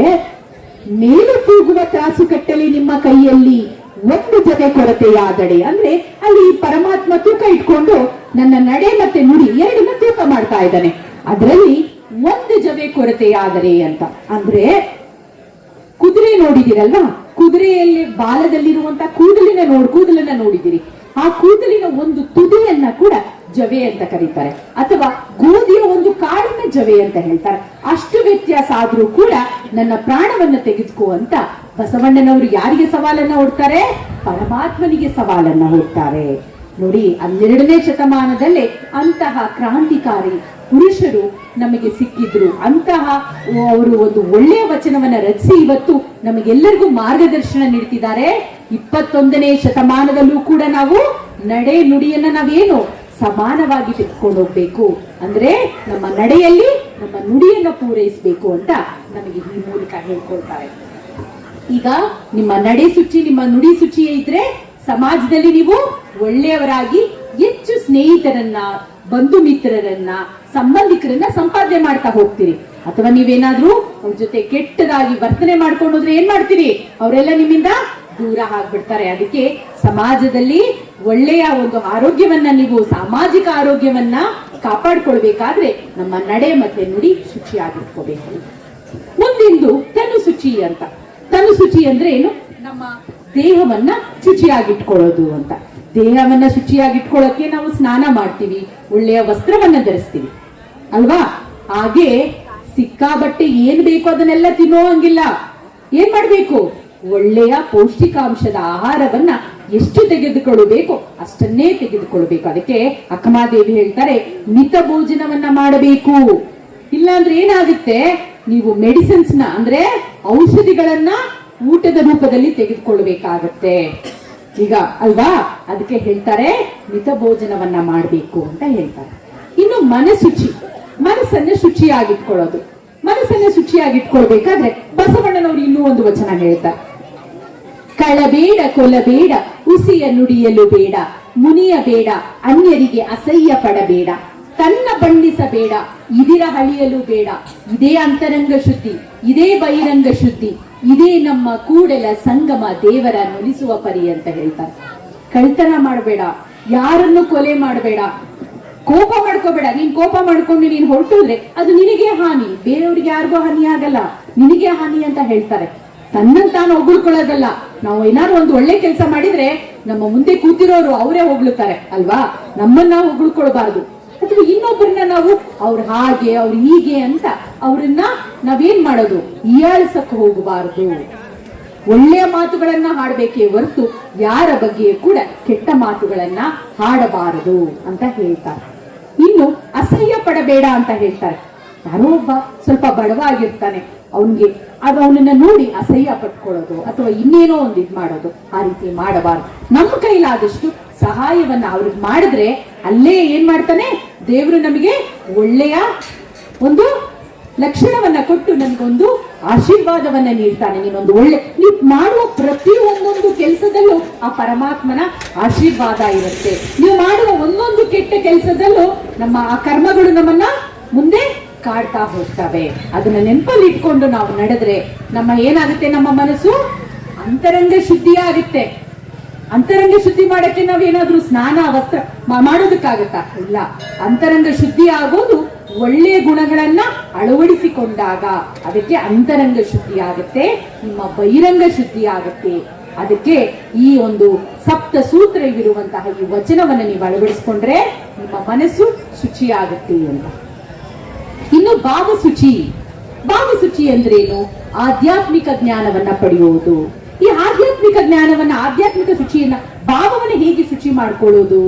ಮೇಲೆ ಕೂಗುವ ತ್ರಾಸು ಕಟ್ಟಲಿ ನಿಮ್ಮ ಕೈಯಲ್ಲಿ, ಒಂದು ಜೊತೆ ಕೊರತೆಯಾದಡೆ ಅಂದ್ರೆ ಅಲ್ಲಿ ಪರಮಾತ್ಮ ತೂಕ ಇಟ್ಕೊಂಡು ನನ್ನ ನಡೆ ಮತ್ತೆ ನುಡಿ ಎರಡನ್ನ ತೂಕ ಮಾಡ್ತಾ ಇದ್ದಾನೆ. ಅದರಲ್ಲಿ ಒಂದು ಜೊತೆ ಕೊರತೆಯಾದರೆ ಅಂತ. ಅಂದ್ರೆ, ಕುದುರೆ ನೋಡಿದಿರಲ್ವಾ? ಕುದುರೆಯಲ್ಲಿ ಬಾಲದಲ್ಲಿರುವಂತ ಕೂದಲಿನ ನೋಡ್ ಕೂದಲನ್ನ ನೋಡಿದಿರಿ. ಆ ಕೂದಲಿನ ಒಂದು ತುದಿಯನ್ನ ಕೂಡ ಜವೆ ಅಂತ ಕರೀತಾರೆ. ಅಥವಾ ಗೋಧಿಯ ಒಂದು ಕಾಡಿನ ಜವೆ ಅಂತ ಹೇಳ್ತಾರೆ. ಅಷ್ಟು ವ್ಯತ್ಯಾಸ ಆದ್ರೂ ಕೂಡ ನನ್ನ ಪ್ರಾಣವನ್ನ ತೆಗೆದುಕೋ ಅಂತ ಬಸವಣ್ಣನವರು ಯಾರಿಗೆ ಸವಾಲನ್ನ ಹೊಡ್ತಾರೆ? ಪರಮಾತ್ಮನಿಗೆ ಸವಾಲನ್ನ ಹೊಡ್ತಾರೆ. ನೋಡಿ, ಹನ್ನೆರಡನೇ ಶತಮಾನದಲ್ಲೇ ಅಂತಹ ಕ್ರಾಂತಿಕಾರಿ ಪುರುಷರು ನಮಗೆ ಸಿಕ್ಕಿದ್ರು. ಅಂತಹ ಅವರು ಒಂದು ಒಳ್ಳೆಯ ವಚನವನ್ನ ರಚಿಸಿ ಇವತ್ತು ನಮಗೆಲ್ಲರಿಗೂ ಮಾರ್ಗದರ್ಶನ ನೀಡ್ತಿದ್ದಾರೆ. ಇಪ್ಪತ್ತೊಂದನೇ ಶತಮಾನದಲ್ಲೂ ಕೂಡ ನಾವು ನಡೆ ನುಡಿಯನ್ನ ನಾವೇನು ಸಮಾನವಾಗಿ ತೆಗೆದುಕೊಂಡು ಹೋಗ್ಬೇಕು. ಅಂದ್ರೆ ನಮ್ಮ ನಡೆಯಲ್ಲಿ ನಮ್ಮ ನುಡಿಯನ್ನ ಪೂರೈಸಬೇಕು ಅಂತ ನಮಗೆ ಈ ಮೂಲಕ ಹೇಳ್ಕೊಳ್ತಾರೆ. ಈಗ ನಿಮ್ಮ ನಡೆ ಶುಚಿ ನಿಮ್ಮ ನುಡಿ ಶುಚಿಯೇ ಇದ್ರೆ ಸಮಾಜದಲ್ಲಿ ನೀವು ಒಳ್ಳೆಯವರಾಗಿ, ಹೆಚ್ಚು ಸ್ನೇಹಿತರನ್ನ, ಬಂಧು ಮಿತ್ರರನ್ನ, ಸಂಬಂಧಿಕರನ್ನ ಸಂಪಾದನೆ ಮಾಡ್ತಾ ಹೋಗ್ತೀರಿ. ಅಥವಾ ನೀವೇನಾದ್ರೂ ಅವ್ರ ಜೊತೆ ಕೆಟ್ಟದಾಗಿ ವರ್ತನೆ ಮಾಡ್ಕೊಂಡು ಹೋದ್ರೆ ಏನ್ ಮಾಡ್ತೀರಿ? ಅವರೆಲ್ಲ ನಿಮ್ಮಿಂದ ದೂರ ಆಗ್ಬಿಡ್ತಾರೆ. ಅದಕ್ಕೆ ಸಮಾಜದಲ್ಲಿ ಒಳ್ಳೆಯ ಒಂದು ಆರೋಗ್ಯವನ್ನ ನೀವು, ಸಾಮಾಜಿಕ ಆರೋಗ್ಯವನ್ನ ಕಾಪಾಡ್ಕೊಳ್ಬೇಕಾದ್ರೆ ನಮ್ಮ ನಡೆ ಮತ್ತೆ ನುಡಿ ಶುಚಿಯಾಗಿಟ್ಕೋಬೇಕು ಮುಂದಿಂದು ತನು ಶುಚಿ ಅಂತ. ತನು ಶುಚಿ ಅಂದ್ರೆ ಏನು? ನಮ್ಮ ದೇಹವನ್ನ ಶುಚಿಯಾಗಿಟ್ಕೊಳ್ಳೋದು ಅಂತ. ದೇಹವನ್ನ ಶುಚಿಯಾಗಿಟ್ಕೊಳ್ಳೋಕೆ ನಾವು ಸ್ನಾನ ಮಾಡ್ತೀವಿ, ಒಳ್ಳೆಯ ವಸ್ತ್ರವನ್ನ ಧರಿಸ್ತೀವಿ. ಅಲ್ವಾ? ಹಾಗೆ ಸಿಕ್ಕಾಬಟ್ಟೆ ಏನ್ ಬೇಕೋ ಅದನ್ನೆಲ್ಲ ತಿನ್ನೋ ಹಂಗಿಲ್ಲ. ಏನ್ ಮಾಡ್ಬೇಕು? ಒಳ್ಳೆಯ ಪೌಷ್ಟಿಕಾಂಶದ ಆಹಾರವನ್ನ ಎಷ್ಟು ತೆಗೆದುಕೊಳ್ಳಬೇಕು ಅಷ್ಟನ್ನೇ ತೆಗೆದುಕೊಳ್ಳಬೇಕು. ಅದಕ್ಕೆ ಅಕ್ಕಮಾದೇವಿ ಹೇಳ್ತಾರೆ, ಮಿತ ಭೋಜನವನ್ನ ಮಾಡಬೇಕು. ಇಲ್ಲಾಂದ್ರೆ ಏನಾಗುತ್ತೆ? ನೀವು ಮೆಡಿಸಿನ್ಸ್ನ ಅಂದ್ರೆ ಔಷಧಿಗಳನ್ನ ಊಟದ ರೂಪದಲ್ಲಿ ತೆಗೆದುಕೊಳ್ಬೇಕಾಗತ್ತೆ ಈಗ ಅಲ್ವಾ? ಅದಕ್ಕೆ ಹೇಳ್ತಾರೆ, ಮಿತ ಭೋಜನವನ್ನ ಮಾಡಬೇಕು ಅಂತ ಹೇಳ್ತಾರೆ. ಇನ್ನು ಮನಶುಚಿ, ಮನಸ್ಸನ್ನ ಶುಚಿಯಾಗಿಟ್ಕೊಳ್ಳೋದು. ಮನಸ್ಸನ್ನ ಶುಚಿಯಾಗಿಟ್ಕೊಳ್ಬೇಕಾದ್ರೆ ಬಸವಣ್ಣನವರು ಇನ್ನೂ ಒಂದು ವಚನ ಹೇಳ್ತಾರೆ. ಕಳಬೇಡ ಕೊಲಬೇಡ, ಉಸಿಯ ನುಡಿಯಲು ಬೇಡ ಮುನಿಯಬೇಡ ಅನ್ಯರಿಗೆ ಅಸಹ್ಯ ಪಡಬೇಡ ತನ್ನ ಬಣ್ಣಿಸಬೇಡ, ಇದಿರ ಹಳಿಯಲು ಬೇಡ, ಇದೇ ಅಂತರಂಗ ಶುದ್ಧಿ, ಇದೇ ಬಹಿರಂಗ ಶುದ್ಧಿ, ಇದೇ ನಮ್ಮ ಕೂಡಲ ಸಂಗಮ ದೇವರ ನುಡಿಸುವ ಪರಿ ಅಂತ ಹೇಳ್ತಾರೆ. ಕಳ್ತನ ಮಾಡಬೇಡ, ಯಾರನ್ನು ಕೊಲೆ ಮಾಡಬೇಡ, ಕೋಪ ಮಾಡ್ಕೋಬೇಡ, ನೀನ್ ಕೋಪ ಮಾಡ್ಕೊಂಡು ನೀನ್ ಹೊರಟುದ್ರೆ ಅದು ನಿನಗೆ ಹಾನಿ, ಬೇರೆಯವ್ರಿಗೆ ಯಾರಿಗೂ ಹಾನಿ ಆಗಲ್ಲ, ನಿನಗೆ ಹಾನಿ ಅಂತ ಹೇಳ್ತಾರೆ. ತನ್ನನ್ನು ತಾನು ಹೊಗಳ್ಕೊಳ್ಳೋದಲ್ಲ ನಾವು ಏನಾದ್ರು ಒಂದು ಒಳ್ಳೆ ಕೆಲಸ ಮಾಡಿದ್ರೆ ನಮ್ಮ ಮುಂದೆ ಕೂತಿರೋರು ಅವರೇ ಹೊಗಳುತ್ತಾರೆ ಅಲ್ವಾ? ನಮ್ಮನ್ನ ಹೊಗಳ್ಕೊಳ್ಬಾರ್ದು. ಅಥವಾ ಇನ್ನೊಬ್ಬರನ್ನ ನಾವು ಅವ್ರ ಹಾಗೆ, ಅವ್ರ ಹೀಗೆ ಅಂತ ಅವ್ರನ್ನ ನಾವೇನ್ ಮಾಡೋದು? ಹೀಯಾಳಿಸಕ್ ಹೋಗಬಾರದು. ಒಳ್ಳೆಯ ಮಾತುಗಳನ್ನ ಹಾಡ್ಬೇಕೇ ಹೊರತು ಯಾರ ಬಗ್ಗೆಯೂ ಕೂಡ ಕೆಟ್ಟ ಮಾತುಗಳನ್ನ ಹಾಡಬಾರದು ಅಂತ ಹೇಳ್ತಾರೆ. ಇನ್ನು ಅಸಹ್ಯ ಪಡಬೇಡ ಅಂತ ಹೇಳ್ತಾರೆ. ಯಾರೋ ಒಬ್ಬ ಸ್ವಲ್ಪ ಬಡವ ಆಗಿರ್ತಾನೆ ಅವನಿಗೆ, ಅದು ಅವನನ್ನ ನೋಡಿ ಅಸಹ್ಯ ಪಟ್ಕೊಳ್ಳೋದು ಅಥವಾ ಇನ್ನೇನೋ ಒಂದು ಇದು ಮಾಡೋದು, ಆ ರೀತಿ ಮಾಡಬಾರದು. ನಮ್ಮ ಕೈಲಾದಷ್ಟು ಸಹಾಯವನ್ನ ಅವ್ರಿಗೆ ಮಾಡಿದ್ರೆ ಅಲ್ಲೇ ಏನ್ ಮಾಡ್ತಾನೆ? ದೇವರು ನಮಗೆ ಒಳ್ಳೆಯ ಒಂದು ಲಕ್ಷಣವನ್ನ ಕೊಟ್ಟು ನನಗೊಂದು ಆಶೀರ್ವಾದವನ್ನ ನೀಡ್ತಾನೆ. ನೀನೊಂದು ಒಳ್ಳೆ ನೀವು ಮಾಡುವ ಪ್ರತಿ ಒಂದೊಂದು ಕೆಲಸದಲ್ಲೂ ಆ ಪರಮಾತ್ಮನ ಆಶೀರ್ವಾದ ಇರುತ್ತೆ. ನೀವು ಮಾಡುವ ಒಂದೊಂದು ಕೆಟ್ಟ ಕೆಲಸದಲ್ಲೂ ನಮ್ಮ ಆ ಕರ್ಮಗಳು ನಮ್ಮನ್ನ ಮುಂದೆ ಕಾಡ್ತಾ ಹೋಗ್ತವೆ. ಅದನ್ನ ನೆನಪಲ್ಲಿ ಇಟ್ಕೊಂಡು ನಾವು ನಡೆದ್ರೆ ನಮ್ಮ ಏನಾಗುತ್ತೆ? ನಮ್ಮ ಮನಸ್ಸು ಅಂತರಂಗ ಶುದ್ಧಿ ಆಗುತ್ತೆ. ಅಂತರಂಗ ಶುದ್ಧಿ ಮಾಡಕ್ಕೆ ನಾವೇನಾದ್ರೂ ಸ್ನಾನ, ವಸ್ತ್ರ ಮಾಡೋದಕ್ಕಾಗತ್ತಾ? ಇಲ್ಲ. ಅಂತರಂಗ ಶುದ್ಧಿ ಆಗೋದು ಒಳ್ಳೆಯ ಗುಣಗಳನ್ನ ಅಳವಡಿಸಿಕೊಂಡಾಗ ಅದಕ್ಕೆ ಅಂತರಂಗ ಶುದ್ಧಿ ಆಗುತ್ತೆ, ನಿಮ್ಮ ಬಹಿರಂಗ ಶುದ್ಧಿ ಆಗುತ್ತೆ. ಅದಕ್ಕೆ ಈ ಒಂದು ಸಪ್ತ ಸೂತ್ರವಿರುವಂತಹ ಈ ವಚನವನ್ನು ನೀವು ಅಳವಡಿಸಿಕೊಂಡ್ರೆ ನಿಮ್ಮ ಮನಸ್ಸು ಶುಚಿಯಾಗುತ್ತೆ ಅಂತ. ಇನ್ನು ಭಾವಸೂಚಿ. ಭಾವಸೂಚಿ ಅಂದ್ರೇನು? ಆಧ್ಯಾತ್ಮಿಕ ಜ್ಞಾನವನ್ನ ಪಡೆಯುವುದು. ಈ ಆಧ್ಯಾತ್ಮಿಕ ಜ್ಞಾನವನ್ನ, ಆಧ್ಯಾತ್ಮಿಕ ಶುಚಿಯನ್ನ ಭಾವವನ್ನು ಹೇಗೆ ಶುಚಿ ಮಾಡ್ಕೊಳ್ಳೋದು?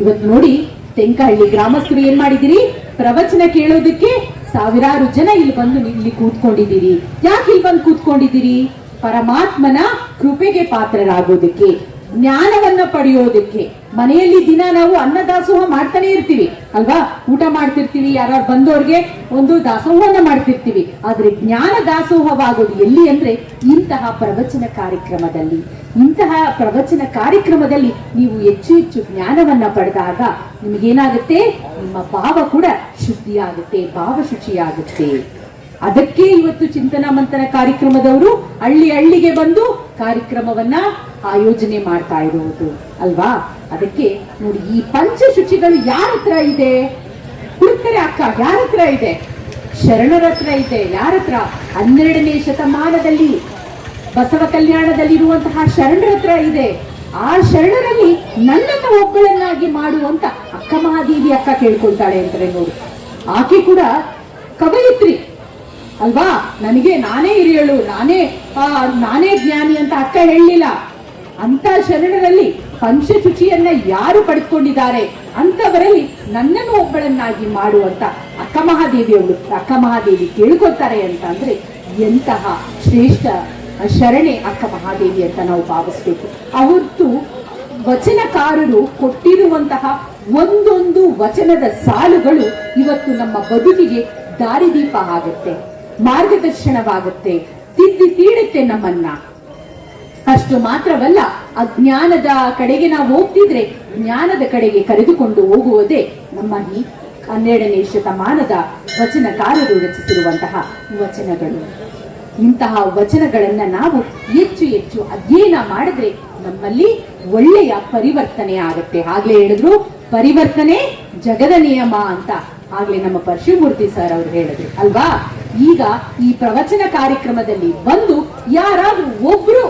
ಇವತ್ತು ನೋಡಿ, ತೆಂಕಹಳ್ಳಿ ಗ್ರಾಮಸ್ಥರು ಏನ್ ಮಾಡಿದಿರಿ? ಪ್ರವಚನ ಕೇಳೋದಕ್ಕೆ ಸಾವಿರಾರು ಜನ ಇಲ್ಲಿ ಬಂದು ಇಲ್ಲಿ ಕೂತ್ಕೊಂಡಿದ್ದೀರಿ. ಯಾಕೆ ಇಲ್ಲಿ ಬಂದು ಕೂತ್ಕೊಂಡಿದ್ದೀರಿ? ಪರಮಾತ್ಮನ ಕೃಪೆಗೆ ಪಾತ್ರರಾಗೋದಕ್ಕೆ. ಜ್ಞಾನವನ್ನ ಪಡೆಯೋದಕ್ಕೆ. ಮನೆಯಲ್ಲಿ ದಿನ ನಾವು ಅನ್ನದಾಸೋಹ ಮಾಡ್ತಾನೆ ಇರ್ತೀವಿ, ಅಲ್ವಾ? ಊಟ ಮಾಡ್ತಿರ್ತೀವಿ ಯಾರು ಬಂದವ್ರಿಗೆ ಒಂದು ದಾಸೋಹವನ್ನ ಮಾಡ್ತಿರ್ತೀವಿ. ಆದ್ರೆ ಜ್ಞಾನ ದಾಸೋಹವಾಗೋದು ಎಲ್ಲಿ ಅಂದ್ರೆ ಇಂತಹ ಪ್ರವಚನ ಕಾರ್ಯಕ್ರಮದಲ್ಲಿ. ಇಂತಹ ಪ್ರವಚನ ಕಾರ್ಯಕ್ರಮದಲ್ಲಿ ನೀವು ಹೆಚ್ಚು ಹೆಚ್ಚು ಜ್ಞಾನವನ್ನ ಪಡೆದಾಗ ನಿಮಗೇನಾಗುತ್ತೆ? ನಿಮ್ಮ ಭಾವ ಕೂಡ ಶುದ್ಧಿಯಾಗುತ್ತೆ ಭಾವ ಶುಚಿಯಾಗುತ್ತೆ ಅದಕ್ಕೆ ಇವತ್ತು ಚಿಂತನ ಮಂಥನ ಕಾರ್ಯಕ್ರಮದವರು ಹಳ್ಳಿ ಹಳ್ಳಿಗೆ ಬಂದು ಕಾರ್ಯಕ್ರಮವನ್ನ ಆಯೋಜನೆ ಮಾಡ್ತಾ ಇರುವುದು, ಅಲ್ವಾ? ಅದಕ್ಕೆ ನೋಡಿ, ಈ ಪಂಚಶುಚಿಗಳು ಯಾರ ಹತ್ರ ಇದೆ? ಹುಡುಕರೆ ಅಕ್ಕ, ಯಾರ ಹತ್ರ ಇದೆ? ಶರಣರ ಹತ್ರ ಇದೆ, ಯಾರ ಹತ್ರ? ಹನ್ನೆರಡನೇ ಶತಮಾನದಲ್ಲಿ, ಬಸವ ಕಲ್ಯಾಣದಲ್ಲಿರುವಂತಹ ಶರಣರ ಹತ್ರ ಇದೆ. ಆ ಶರಣರಲ್ಲಿ ನನ್ನನ್ನು ಒಬ್ಬಳನ್ನಾಗಿ ಮಾಡುವಂತ ಅಕ್ಕ ಮಹಾದೇವಿ ಅಕ್ಕ ಕೇಳ್ಕೊಳ್ತಾಳೆ ಅಂತಾರೆ ನೋಡಿ. ಆಕೆ ಕೂಡ ಕವಯಿತ್ರಿ. ಅಲ್ವಾ? ನನಗೆ ನಾನೇ ಹಿರಿಯಳು, ನಾನೇ ನಾನೇ ಜ್ಞಾನಿ ಅಂತ ಅಕ್ಕ ಹೇಳಲಿಲ್ಲ. ಅಂತ ಶರಣರಲ್ಲಿ ಪಂಚಶುಚಿಯನ್ನ ಯಾರು ಪಡೆದುಕೊಂಡಿದ್ದಾರೆ ಅಂತವರಲ್ಲಿ ನನ್ನನ್ನು ಒಬ್ಬಳನ್ನಾಗಿ ಮಾಡುವಂತ ಅಕ್ಕ ಮಹಾದೇವಿಯವಳು ಅಕ್ಕ ಮಹಾದೇವಿ ಕೇಳ್ಕೊತಾರೆ ಅಂತ ಅಂದ್ರೆ ಎಂತಹ ಶ್ರೇಷ್ಠ ಶರಣೆ ಅಕ್ಕ ಮಹಾದೇವಿ ಅಂತ ನಾವು ಭಾವಿಸ್ಬೇಕು. ಅವತ್ತು ವಚನಕಾರರು ಕೊಟ್ಟಿರುವಂತಹ ಒಂದೊಂದು ವಚನದ ಸಾಲುಗಳು ಇವತ್ತು ನಮ್ಮ ಬದುಕಿಗೆ ದಾರಿದೀಪ ಆಗುತ್ತೆ. ಮಾರ್ಗದರ್ಶನವಾಗುತ್ತೆ. ತಿದ್ದಿ ತೀಡುತ್ತೆ ನಮ್ಮನ್ನ. ಅಷ್ಟು ಮಾತ್ರವಲ್ಲ ಅಜ್ಞಾನದ ಕಡೆಗೆ ನಾವು ಹೋಗ್ತಿದ್ರೆ, ಜ್ಞಾನದ ಕಡೆಗೆ ಕರೆದುಕೊಂಡು ಹೋಗುವುದೇ ನಮ್ಮ ಈ ಹನ್ನೆರಡನೇ ಶತಮಾನದ ವಚನಕಾರರು ರಚಿಸಿರುವಂತಹ ವಚನಗಳು. ಇಂತಹ ವಚನಗಳನ್ನ ನಾವು ಹೆಚ್ಚು ಹೆಚ್ಚು ಅಧ್ಯಯನ ಮಾಡಿದ್ರೆ ನಮ್ಮಲ್ಲಿ ಒಳ್ಳೆಯ ಪರಿವರ್ತನೆ ಆಗುತ್ತೆ. ಆಗ್ಲೇ ಹೇಳಿದ್ರು, ಪರಿವರ್ತನೆ ಜಗದ ನಿಯಮ ಅಂತ ಆಗ್ಲೇ ನಮ್ಮ ಪರಶುಮೂರ್ತಿ ಸರ್ ಅವರು ಹೇಳಿದ್ರು. ಅಲ್ವಾ? ಈಗ ಈ ಪ್ರವಚನ ಕಾರ್ಯಕ್ರಮದಲ್ಲಿ ಬಂದು ಯಾರಾದ್ರೂ ಒಬ್ರು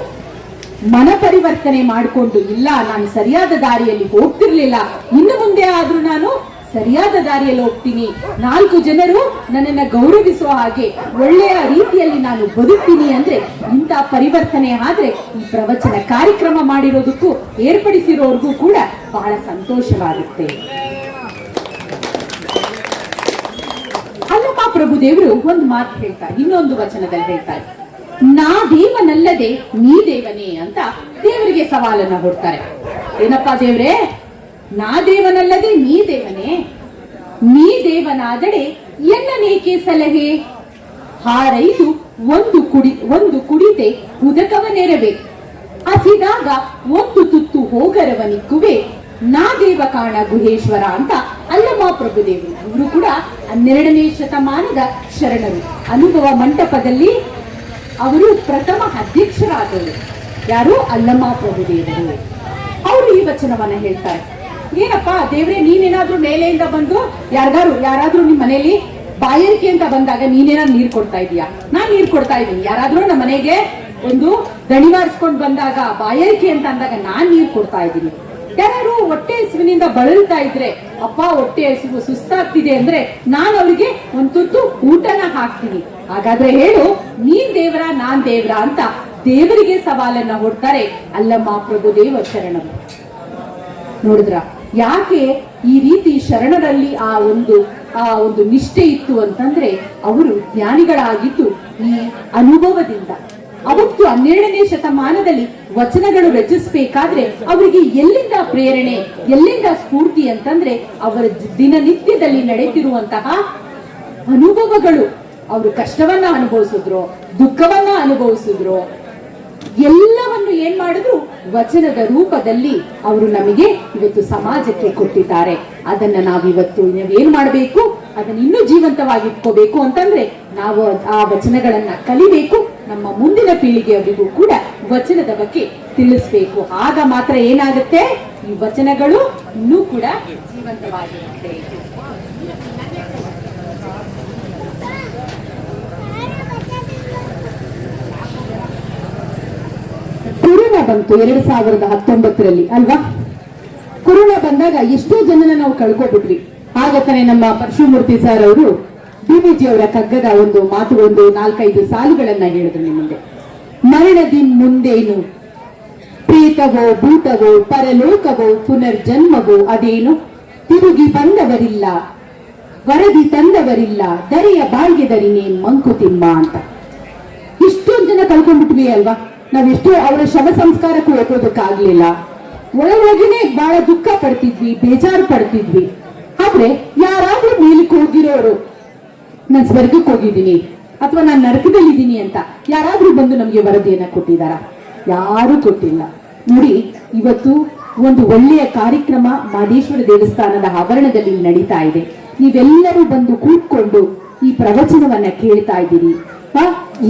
ಮನ ಪರಿವರ್ತನೆ ಮಾಡಿಕೊಂಡು, ಇಲ್ಲ, ನಾನು ಸರಿಯಾದ ದಾರಿಯಲ್ಲಿ ಹೋಗ್ತಿರ್ಲಿಲ್ಲ, ಇನ್ನು ಮುಂದೆ ಆದ್ರೂ ನಾನು ಸರಿಯಾದ ದಾರಿಯಲ್ಲಿ ಹೋಗ್ತೀನಿ, ನಾಲ್ಕು ಜನರು ನನ್ನನ್ನ ಗೌರವಿಸುವ ಹಾಗೆ ಒಳ್ಳೆಯ ರೀತಿಯಲ್ಲಿ ನಾನು ಬದುಕ್ತೀನಿ ಅಂದ್ರೆ ಇಂಥ ಪರಿವರ್ತನೆ ಆದ್ರೆ ಈ ಪ್ರವಚನ ಕಾರ್ಯಕ್ರಮ ಮಾಡಿರೋದಕ್ಕೂ ಏರ್ಪಡಿಸಿರೋರ್ಗೂ ಕೂಡ ಬಹಳ ಸಂತೋಷವಾಗುತ್ತೆ. ಅಲ್ಲಮ್ಮ ದೇವರು ಒಂದು ಮಾತು ಹೇಳ್ತಾರೆ ಇನ್ನೊಂದು ವಚನದಲ್ಲಿ ಹೇಳ್ತಾರೆ ನಾ ದೇವನಲ್ಲದೆ ನೀ ದೇವನೇ ಅಂತ ದೇವರಿಗೆ ಸವಾಲನ್ನ ಕೊಡ್ತಾರೆ. ಏನಪ್ಪಾ ದೇವ್ರೆ? ನಾ ದೇವನಲ್ಲದೆ ನೀ ದೇವನೇ. ನೀ ದೇವನಾದಡೆ ಎನ್ನನೇಕೆ ಸಲಹೆ? ಹಾರೈದು ಒಂದು ಕುಡಿ, ಒಂದು ಕುಡಿತೆ ಉದಕವ ಅಸಿದಾಗ ಒಂದು ತುತ್ತು ಹೋಗರವನಿಕ್ಕುವೆ ನಾ ದೇವ ಕಾಣ ಗುಹೇಶ್ವರ ಅಂತ ಅಲ್ಲಮ್ಮ ಪ್ರಭುದೇವಿ. ಇವರು ಕೂಡ ಹನ್ನೆರಡನೇ ಶತಮಾನದ ಶರಣರು. ಅನುಭವ ಮಂಟಪದಲ್ಲಿ ಅವರು ಪ್ರಥಮ ಅಧ್ಯಕ್ಷರಾದವರು. ಯಾರು? ಅಲ್ಲಮ್ಮ ಪ್ರಭುದೇವರು. ಅವರು ಈ ವಚನವನ್ನ ಹೇಳ್ತಾರೆ. ಏನಪ್ಪ, ದೇವ್ರೆ, ನೀನೇನಾದ್ರೂ ಮೇಲೆಯಿಂದ ಬಂದು ಯಾರ್ದಾರು ಯಾರಾದ್ರೂ ನಿಮ್ ಮನೆಯಲ್ಲಿ ಬಾಯಾರಿಕೆ ಅಂತ ಬಂದಾಗ ನೀನೇನಾದ್ರು ನೀರ್ ಕೊಡ್ತಾ ಇದೀಯಾ? ನಾನ್ ನೀರ್ ಕೊಡ್ತಾ ಇದ್ದೀನಿ ಯಾರಾದ್ರೂ ನಮ್ಮ ಮನೆಗೆ ಒಂದು ದಣಿವಾರಿಸ್ಕೊಂಡ್ ಬಂದಾಗ, ಬಾಯಾರಿಕೆ ಅಂತ ಅಂದಾಗ ನಾನ್ ನೀರ್ ಕೊಡ್ತಾ ಇದ್ದೀನಿ ಯಾರು ಹೊಟ್ಟೆ ಹಸಿವಿನಿಂದ ಬಳಲ್ತಾ ಇದ್ರೆ, ಅಪ್ಪ, ಹೊಟ್ಟೆ ಹಸಿವು ಸುಸ್ತಾಗ್ತಿದೆ ಅಂದ್ರೆ ನಾನು ಅವ್ರಿಗೆ ಒಂದ್ ತುತ್ತು ಊಟನ ಹಾಕ್ತೀನಿ. ಹಾಗಾದ್ರೆ ಹೇಳು, ನೀನ್ ದೇವರ, ನಾನ್ ದೇವರ ಅಂತ ದೇವರಿಗೆ ಸವಾಲನ್ನ ಹೊಡ್ತಾರೆ ಅಲ್ಲಮ್ಮ ಪ್ರಭು ದೇವ ಶರಣರು. ನೋಡಿದ್ರ? ಯಾಕೆ ಈ ರೀತಿ ಶರಣರಲ್ಲಿ ಆ ಒಂದು ಆ ಒಂದು ನಿಷ್ಠೆ ಇತ್ತು ಅಂತಂದ್ರೆ, ಅವರು ಜ್ಞಾನಿಗಳಾಗಿದ್ದು ಈ ಅನುಭವದಿಂದ. ಅವತ್ತು ಹನ್ನೆರಡನೇ ಶತಮಾನದಲ್ಲಿ ವಚನಗಳು ರಚಿಸಬೇಕಾದ್ರೆ ಅವರಿಗೆ ಎಲ್ಲಿಂದ ಪ್ರೇರಣೆ, ಎಲ್ಲಿಂದ ಸ್ಫೂರ್ತಿ ಅಂತಂದ್ರೆ ಅವರ ದಿನನಿತ್ಯದಲ್ಲಿ ನಡೆಯುತ್ತಿರುವಂತಹ ಅನುಭವಗಳು. ಅವರು ಕಷ್ಟವನ್ನ ಅನುಭವಿಸಿದ್ರು, ದುಃಖವನ್ನ ಅನುಭವಿಸಿದ್ರು. ಎಲ್ಲವನ್ನು ಏನ್ ಮಾಡಿದ್ರು? ವಚನದ ರೂಪದಲ್ಲಿ ಅವರು ನಮಗೆ ಇವತ್ತು ಸಮಾಜಕ್ಕೆ ಕೊಟ್ಟಿದ್ದಾರೆ. ಅದನ್ನ ನಾವಿವತ್ತು ನಾವೇನ್ ಮಾಡಬೇಕು? ಅದನ್ನ ಇನ್ನೂ ಜೀವಂತವಾಗಿಟ್ಕೋಬೇಕು ಅಂತಂದ್ರೆ ನಾವು ಆ ವಚನಗಳನ್ನ ಕಲಿಬೇಕು. ನಮ್ಮ ಮುಂದಿನ ಪೀಳಿಗೆಯವರಿಗೂ ಕೂಡ ವಚನದ ಬಗ್ಗೆ ತಿಳಿಸ್ಬೇಕು. ಆಗ ಮಾತ್ರ ಏನಾಗುತ್ತೆ? ಈ ವಚನಗಳು ಇನ್ನೂ ಕೂಡ ಜೀವಂತವಾಗಿರುತ್ತೆ. ಕೊರೋನಾ ಬಂತು ಎರಡ್ ಸಾವಿರದ ಹತ್ತೊಂಬತ್ತರಲ್ಲಿ, ಅಲ್ವಾ? ಕೊರೋನಾ ಬಂದಾಗ ಎಷ್ಟೋ ಜನನ ನಾವು ಕಳ್ಕೊಬಿಟ್ವಿ ಆಗ ತಾನೇ ನಮ್ಮ ಪರಶುಮೂರ್ತಿ ಸರ್ ಅವರು ಡಿವಿಜಿ ಅವರ ಕಗ್ಗದ ಒಂದು ಮಾತು, ಒಂದು ನಾಲ್ಕೈದು ಸಾಲುಗಳನ್ನ ಹೇಳಿದ್ರು ನಿಮಗೆ. ಮರಣದಿನ್ ಮುಂದೇನು? ಪ್ರೀತವೋ, ಭೂತವೋ, ಪರಲೋಕವೋ, ಪುನರ್ಜನ್ಮವೋ ಅದೇನು? ತಿರುಗಿ ಬಂದವರಿಲ್ಲ, ವರದಿ ತಂದವರಿಲ್ಲ, ದರೆಯ ಬಾಳ್ಗೆದರಿನೇ ಮಂಕುತಿಮ್ಮ ಅಂತ. ಇಷ್ಟೊಂದು ಜನ ಕಳ್ಕೊಂಡ್ಬಿಟ್ವಿ ಅಲ್ವಾ? ನಾವೆಷ್ಟೋ ಅವರ ಶವ ಸಂಸ್ಕಾರಕ್ಕೂ ಹೋಗೋದಕ್ಕಾಗ್ಲಿಲ್ಲ ಒಳಗೊಳಗೇನೆ ಬಹಳ ದುಃಖ ಪಡ್ತಿದ್ವಿ, ಬೇಜಾರು ಪಡ್ತಿದ್ವಿ. ಆದ್ರೆ ಯಾರಾದ್ರೂ ಮೇಲಕ್ಕೆ ಹೋಗಿರೋರು, ನಾನು ಸ್ವರ್ಗಕ್ಕೆ ಹೋಗಿದ್ದೀನಿ ಅಥವಾ ನಾನು ನರಕದಲ್ಲಿದ್ದೀನಿ ಅಂತ ಯಾರಾದ್ರೂ ಬಂದು ನಮಗೆ ವರದಿಯನ್ನ ಕೊಟ್ಟಿದ್ದಾರಾ? ಯಾರು ಕೊಟ್ಟಿಲ್ಲ. ನೋಡಿ, ಇವತ್ತು ಒಂದು ಒಳ್ಳೆಯ ಕಾರ್ಯಕ್ರಮ ಮಾದೇಶ್ವರ ದೇವಸ್ಥಾನದ ಆವರಣದಲ್ಲಿ ನಡೀತಾ ಇದೆ. ನೀವೆಲ್ಲರೂ ಬಂದು ಕೂತ್ಕೊಂಡು ಈ ಪ್ರವಚನವನ್ನ ಕೇಳ್ತಾ ಇದ್ದೀರಿ.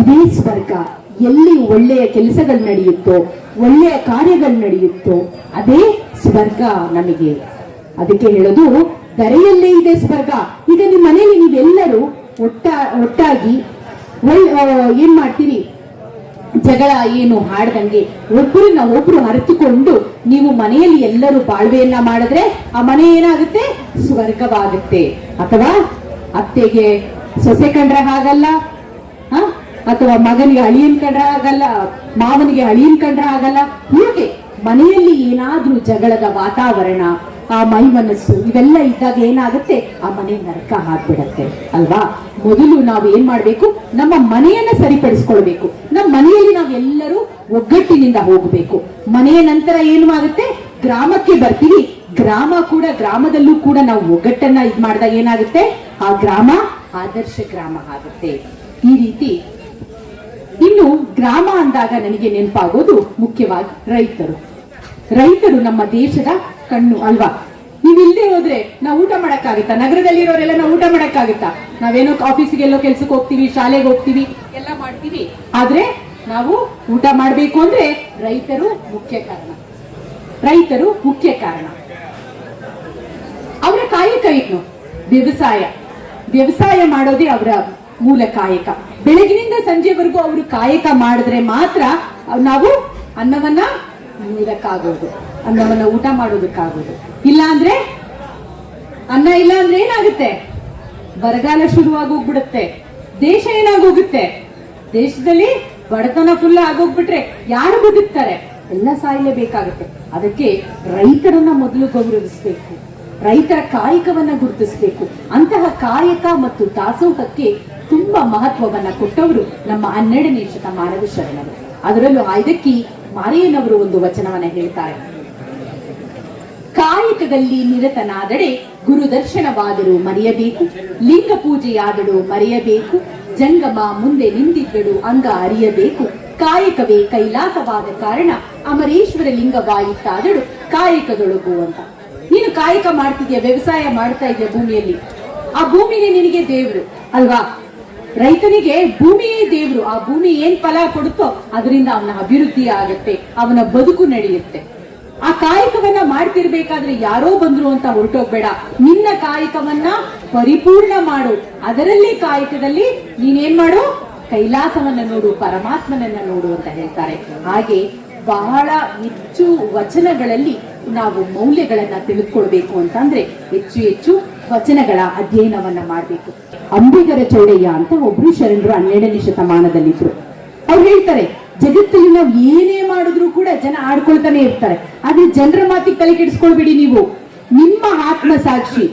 ಇದೇ ಸ್ವರ್ಗ. ಎಲ್ಲಿ ಒಳ್ಳೆಯ ಕೆಲಸಗಳು ನಡೆಯುತ್ತೋ, ಒಳ್ಳೆಯ ಕಾರ್ಯಗಳು ನಡೆಯುತ್ತೋ, ಅದೇ ಸ್ವರ್ಗ ನಮಗೆ. ಅದಕ್ಕೆ ಹೇಳೋದು ಧರೆಯಲ್ಲೇ ಇದೆ ಸ್ವರ್ಗ. ಈಗ ನಿಮ್ಮ ಮನೆಯಲ್ಲಿ ನೀವೆಲ್ಲರೂ ಒಟ್ಟ, ಒಟ್ಟಾಗಿ ಏನ್ ಮಾಡ್ತೀರಿ? ಜಗಳ ಏನು ಹಾಡ್ದಂಗೆ ಒಬ್ಬರನ್ನ ಒಬ್ರು ಅರಿತುಕೊಂಡು ನೀವು ಮನೆಯಲ್ಲಿ ಎಲ್ಲರೂ ಬಾಳ್ವೆಯನ್ನ ಮಾಡಿದ್ರೆ ಆ ಮನೆ ಏನಾಗುತ್ತೆ? ಸ್ವರ್ಗವಾಗುತ್ತೆ. ಅಥವಾ ಅತ್ತೆಗೆ ಸೊಸೆ ಕಂಡ್ರೆ ಹಾಗಲ್ಲ? ಆ? ಅಥವಾ ಮಗನಿಗೆ ಅಳಿಯನ್ ಕಂಡ್ರ ಆಗಲ್ಲ, ಮಾವನಿಗೆ ಅಳಿಯನ್ ಕಂಡ್ರ ಆಗಲ್ಲ, ಹೀಗೆ ಮನೆಯಲ್ಲಿ ಏನಾದ್ರೂ ಜಗಳದ ವಾತಾವರಣ, ಆ ಮೈ ಮನಸ್ಸು ಇವೆಲ್ಲ ಇದ್ದಾಗ ಏನಾಗುತ್ತೆ? ಆ ಮನೆ ನರಕ ಹಾಕ್ಬಿಡತ್ತೆ ಅಲ್ವಾ? ಮೊದಲು ನಾವು ಏನ್ ಮಾಡ್ಬೇಕು? ನಮ್ಮ ಮನೆಯನ್ನ ಸರಿಪಡಿಸ್ಕೊಳ್ಬೇಕು. ನಮ್ಮ ಮನೆಯಲ್ಲಿ ನಾವೆಲ್ಲರೂ ಒಗ್ಗಟ್ಟಿನಿಂದ ಹೋಗಬೇಕು. ಮನೆಯ ನಂತರ ಏನು ಆಗುತ್ತೆ? ಗ್ರಾಮಕ್ಕೆ ಬರ್ತೀವಿ. ಗ್ರಾಮ ಕೂಡ, ಗ್ರಾಮದಲ್ಲೂ ಕೂಡ ನಾವು ಒಗ್ಗಟ್ಟನ್ನ ಇದ್ ಮಾಡಿದಾಗ ಏನಾಗುತ್ತೆ? ಆ ಗ್ರಾಮ ಆದರ್ಶ ಗ್ರಾಮ ಆಗುತ್ತೆ. ಈ ರೀತಿ ಇನ್ನು ಗ್ರಾಮ ಅಂದಾಗ ನನಗೆ ನೆನಪಾಗೋದು ಮುಖ್ಯವಾಗಿ ರೈತರು. ರೈತರು ನಮ್ಮ ದೇಶದ ಕಣ್ಣು ಅಲ್ವಾ? ನೀವು ಇಲ್ಲದೆ ಹೋದ್ರೆ ನಾವು ಊಟ ಮಾಡಕ್ಕಾಗುತ್ತಾ? ನಗರದಲ್ಲಿರೋರೆಲ್ಲ ನಾವು ಊಟ ಮಾಡಕ್ಕಾಗುತ್ತಾ? ನಾವೇನೋ ಆಫೀಸಿಗೆಲ್ಲೋ ಕೆಲ್ಸಕ್ಕೆ ಹೋಗ್ತೀವಿ, ಶಾಲೆಗೆ ಹೋಗ್ತೀವಿ, ಎಲ್ಲ ಮಾಡ್ತೀವಿ. ಆದ್ರೆ ನಾವು ಊಟ ಮಾಡಬೇಕು ಅಂದ್ರೆ ರೈತರು ಮುಖ್ಯ ಕಾರಣ. ರೈತರು ಮುಖ್ಯ ಕಾರಣ. ಅವರ ಕಾಯಕ ಏನು? ವ್ಯವಸಾಯ. ವ್ಯವಸಾಯ ಮಾಡೋದೇ ಅವರ ಮೂಲ ಕಾಯಕ. ಬೆಳಗಿನಿಂದ ಸಂಜೆವರೆಗೂ ಅವರು ಕಾಯಕ ಮಾಡಿದ್ರೆ ಮಾತ್ರ ನಾವು ಅನ್ನವನ್ನ ನೀಡಕ್ಕಾಗೋದು ಅನ್ನವನ್ನ ಊಟ ಮಾಡೋದಕ್ಕಾಗೋದು. ಇಲ್ಲ ಅಂದ್ರೆ ಅನ್ನ ಇಲ್ಲ ಅಂದ್ರೆ ಏನಾಗುತ್ತೆ? ಬರಗಾಲ ಶುರುವಾಗೋಗ್ಬಿಡುತ್ತೆ. ದೇಶ ಏನಾಗೋಗುತ್ತೆ? ದೇಶದಲ್ಲಿ ಬಡತನ ಫುಲ್ ಆಗೋಗ್ಬಿಟ್ರೆ ಯಾರು ಬದುಕ್ತಾರೆ? ಎಲ್ಲ ಸಾಯಲೇಬೇಕಾಗುತ್ತೆ ಅದಕ್ಕೆ ರೈತರನ್ನ ಮೊದಲು ಗೌರವಿಸಬೇಕು. ರೈತರ ಕಾಯಕವನ್ನ ಗುರುತಿಸಬೇಕು. ಅಂತಹ ಕಾಯಕ ಮತ್ತು ದಾಸೋಹಕ್ಕೆ ತುಂಬಾ ಮಹತ್ವವನ್ನ ಕೊಟ್ಟವರು ನಮ್ಮ ಹನ್ನೆರಡನೇ ಶತಮಾನದ ಶರಣರು ಅದರಲ್ಲೂ ಆಯ್ದಕ್ಕಿ ಮಾರಿಯನವರು ಒಂದು ವಚನವನ್ನ ಹೇಳ್ತಾರೆ. ಕಾಯಕದಲ್ಲಿ ನಿರತನಾದಡೆ ಗುರುದರ್ಶನವಾದರೂ ಮರೆಯಬೇಕು, ಲಿಂಗ ಪೂಜೆಯಾದಳು ಮರೆಯಬೇಕು, ಜಂಗಮ ಮುಂದೆ ನಿಂತಿದ್ದಳು ಅಂಗ ಅರಿಯಬೇಕು. ಕಾಯಕವೇ ಕೈಲಾಸವಾದ ಕಾರಣ ಅಮರೇಶ್ವರ ಲಿಂಗವಾಯಿತಾದಳು ಕಾಯಕದೊಳಗು ಅಂತ ನೀನು ಕಾಯಕ ಮಾಡ್ತಿದ್ಯಾ, ವ್ಯವಸಾಯ ಮಾಡ್ತಾ ಇದೆಯಾ ಭೂಮಿಯಲ್ಲಿ? ಆ ಭೂಮಿನೇ ನಿನಗೆ ದೇವರು, ಅಲ್ವಾ? ರೈತನಿಗೆ ಭೂಮಿಯೇ ದೇವ್ರು, ಆ ಭೂಮಿ ಏನ್ ಫಲ ಕೊಡುತ್ತೋ ಅದರಿಂದ ಅವನ ಅಭಿವೃದ್ಧಿ ಆಗುತ್ತೆ, ಅವನ ಬದುಕು ನಡೆಯುತ್ತೆ. ಆ ಕಾಯಕವನ್ನ ಮಾಡ್ತಿರ್ಬೇಕಾದ್ರೆ ಯಾರೋ ಬಂದ್ರು ಅಂತ ಹೊರಟೋಗ್ಬೇಡ. ನಿನ್ನ ಕಾಯಕವನ್ನ ಪರಿಪೂರ್ಣ ಮಾಡು. ಅದರಲ್ಲಿ ಕಾಯಕದಲ್ಲಿ ನೀನೇನ್ ಮಾಡು? ಕೈಲಾಸವನ್ನ ನೋಡು, ಪರಮಾತ್ಮನನ್ನ ನೋಡು ಅಂತ ಹೇಳ್ತಾರೆ. ಹಾಗೆ ಬಹಳ ಹೆಚ್ಚು ವಚನಗಳಲ್ಲಿ ನಾವು ಮೌಲ್ಯಗಳನ್ನ ತಿಳಿದುಕೊಳ್ಬೇಕು ಅಂತಂದ್ರೆ ಹೆಚ್ಚು ಹೆಚ್ಚು ವಚನಗಳ ಅಧ್ಯಯನವನ್ನ ಮಾಡಬೇಕು. ಅಂಬಿಗರ ಚೌಡಯ್ಯ ಅಂತ ಒಬ್ರು ಶರಣರು ಹನ್ನೆರಡನೇ ಶತಮಾನದಲ್ಲಿದ್ರು. ಅವ್ರು ಹೇಳ್ತಾರೆ, ಜಗತ್ತಲ್ಲಿ ನಾವು ಏನೇ ಮಾಡಿದ್ರು ಕೂಡ ಜನ ಆಡ್ಕೊಳ್ತಾನೆ ಇರ್ತಾರೆ. ಆದ್ರೆ ಜನರ ಮಾತಿಗೆ ತಲೆ ಕೆಡಿಸ್ಕೊಳ್ಬೇಡಿ ನೀವು. ನಿಮ್ಮ ಆತ್ಮ ಸಾಕ್ಷಿ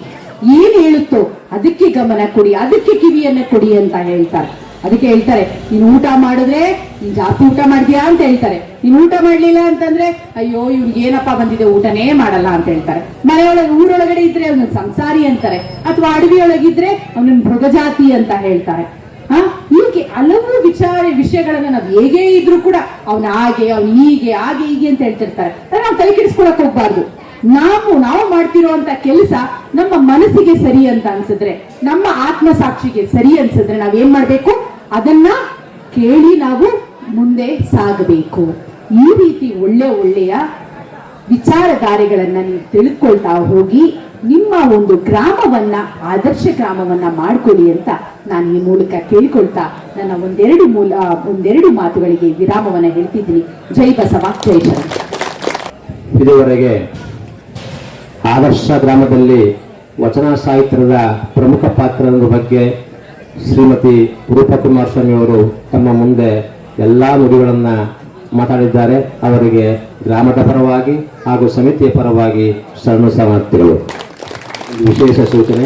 ಏನ್ ಹೇಳುತ್ತೋ ಅದಕ್ಕೆ ಗಮನ ಕೊಡಿ, ಅದಕ್ಕೆ ಕಿವಿಯನ್ನ ಕೊಡಿ ಅಂತ ಹೇಳ್ತಾರೆ. ಅದಕ್ಕೆ ಹೇಳ್ತಾರೆ, ನೀನು ಊಟ ಮಾಡಿದ್ರೆ, ನೀನ್ ಜಾಸ್ತಿ ಊಟ ಮಾಡಿದ್ಯಾ ಅಂತ ಹೇಳ್ತಾರೆ. ನೀನ್ ಊಟ ಮಾಡ್ಲಿಲ್ಲ ಅಂತಂದ್ರೆ, ಅಯ್ಯೋ ಇವ್ರಿಗೆ ಏನಪ್ಪಾ ಬಂದಿದೆ, ಊಟನೇ ಮಾಡಲ್ಲ ಅಂತ ಹೇಳ್ತಾರೆ. ಮನೆಯೊಳಗೆ, ಊರೊಳಗಡೆ ಇದ್ರೆ ಅವನ ಸಂಸಾರಿ ಅಂತಾರೆ, ಅಥವಾ ಅಡವಿಯೊಳಗಿದ್ರೆ ಅವನನ್ನ ಮೃಗಜಾತಿ ಅಂತ ಹೇಳ್ತಾರೆ. ಹಾ ಹೀಗೆ ಹಲವು ವಿಚಾರ, ವಿಷಯಗಳನ್ನ ನಾವು ಹೇಗೆ ಇದ್ರೂ ಕೂಡ ಅವನ ಹಾಗೆ, ಅವ್ನು ಹೀಗೆ, ಹಾಗೆ, ಹೀಗೆ ಅಂತ ಹೇಳ್ತಿರ್ತಾರೆ. ನಾವು ತಲೆ ಕೆಡಿಸ್ಕೊಳಕ್ ಹೋಗ್ಬಾರ್ದು. ನಾವು ನಾವು ಮಾಡ್ತಿರೋ ಅಂತ ಕೆಲಸ ನಮ್ಮ ಮನಸ್ಸಿಗೆ ಸರಿ ಅಂತ ಅನ್ಸಿದ್ರೆ, ನಮ್ಮ ಆತ್ಮ ಸಾಕ್ಷಿಗೆ ಸರಿ ಅನ್ಸಿದ್ರೆ ನಾವೇನ್ ಮಾಡ್ಬೇಕು? ಅದನ್ನ ಕೇಳಿ ನಾವು ಮುಂದೆ ಸಾಗಬೇಕು. ಈ ರೀತಿ ಒಳ್ಳೆ ಒಳ್ಳೆಯ ವಿಚಾರಧಾರೆಗಳನ್ನ ನೀವು ತಿಳ್ಕೊಳ್ತಾ ಹೋಗಿ ನಿಮ್ಮ ಒಂದು ಗ್ರಾಮವನ್ನ, ಆದರ್ಶ ಗ್ರಾಮವನ್ನ ಮಾಡ್ಕೊಳ್ಳಿ ಅಂತ ನಾನು ಈ ಮೂಲಕ ಕೇಳಿಕೊಳ್ತಾ ನನ್ನ ಒಂದೆರಡು ಮೂಲ ಒಂದೆರಡು ಮಾತುಗಳಿಗೆ ವಿರಾಮವನ್ನ ಹೇಳ್ತಿದ್ದೀನಿ. ಜೈ ಬಸವ, ಜೈ ಇದುವರೆಗೆ ಆದರ್ಶ ಗ್ರಾಮದಲ್ಲಿ ವಚನ ಸಾಹಿತ್ಯದ ಪ್ರಮುಖ ಪಾತ್ರದ ಬಗ್ಗೆ ಶ್ರೀಮತಿ ರೂಪಕುಮಾರ್ ಸ್ವಾಮಿ ಅವರು ತಮ್ಮ ಮುಂದೆ ಎಲ್ಲ ನುಡಿಗಳನ್ನು ಮಾತಾಡಿದ್ದಾರೆ. ಅವರಿಗೆ ಗ್ರಾಮದ ಪರವಾಗಿ ಹಾಗೂ ಸಮಿತಿಯ ಪರವಾಗಿ ಶರಣು ಸಮರ್ಥಿಗಳು ವಿಶೇಷ ಸೂಚನೆ.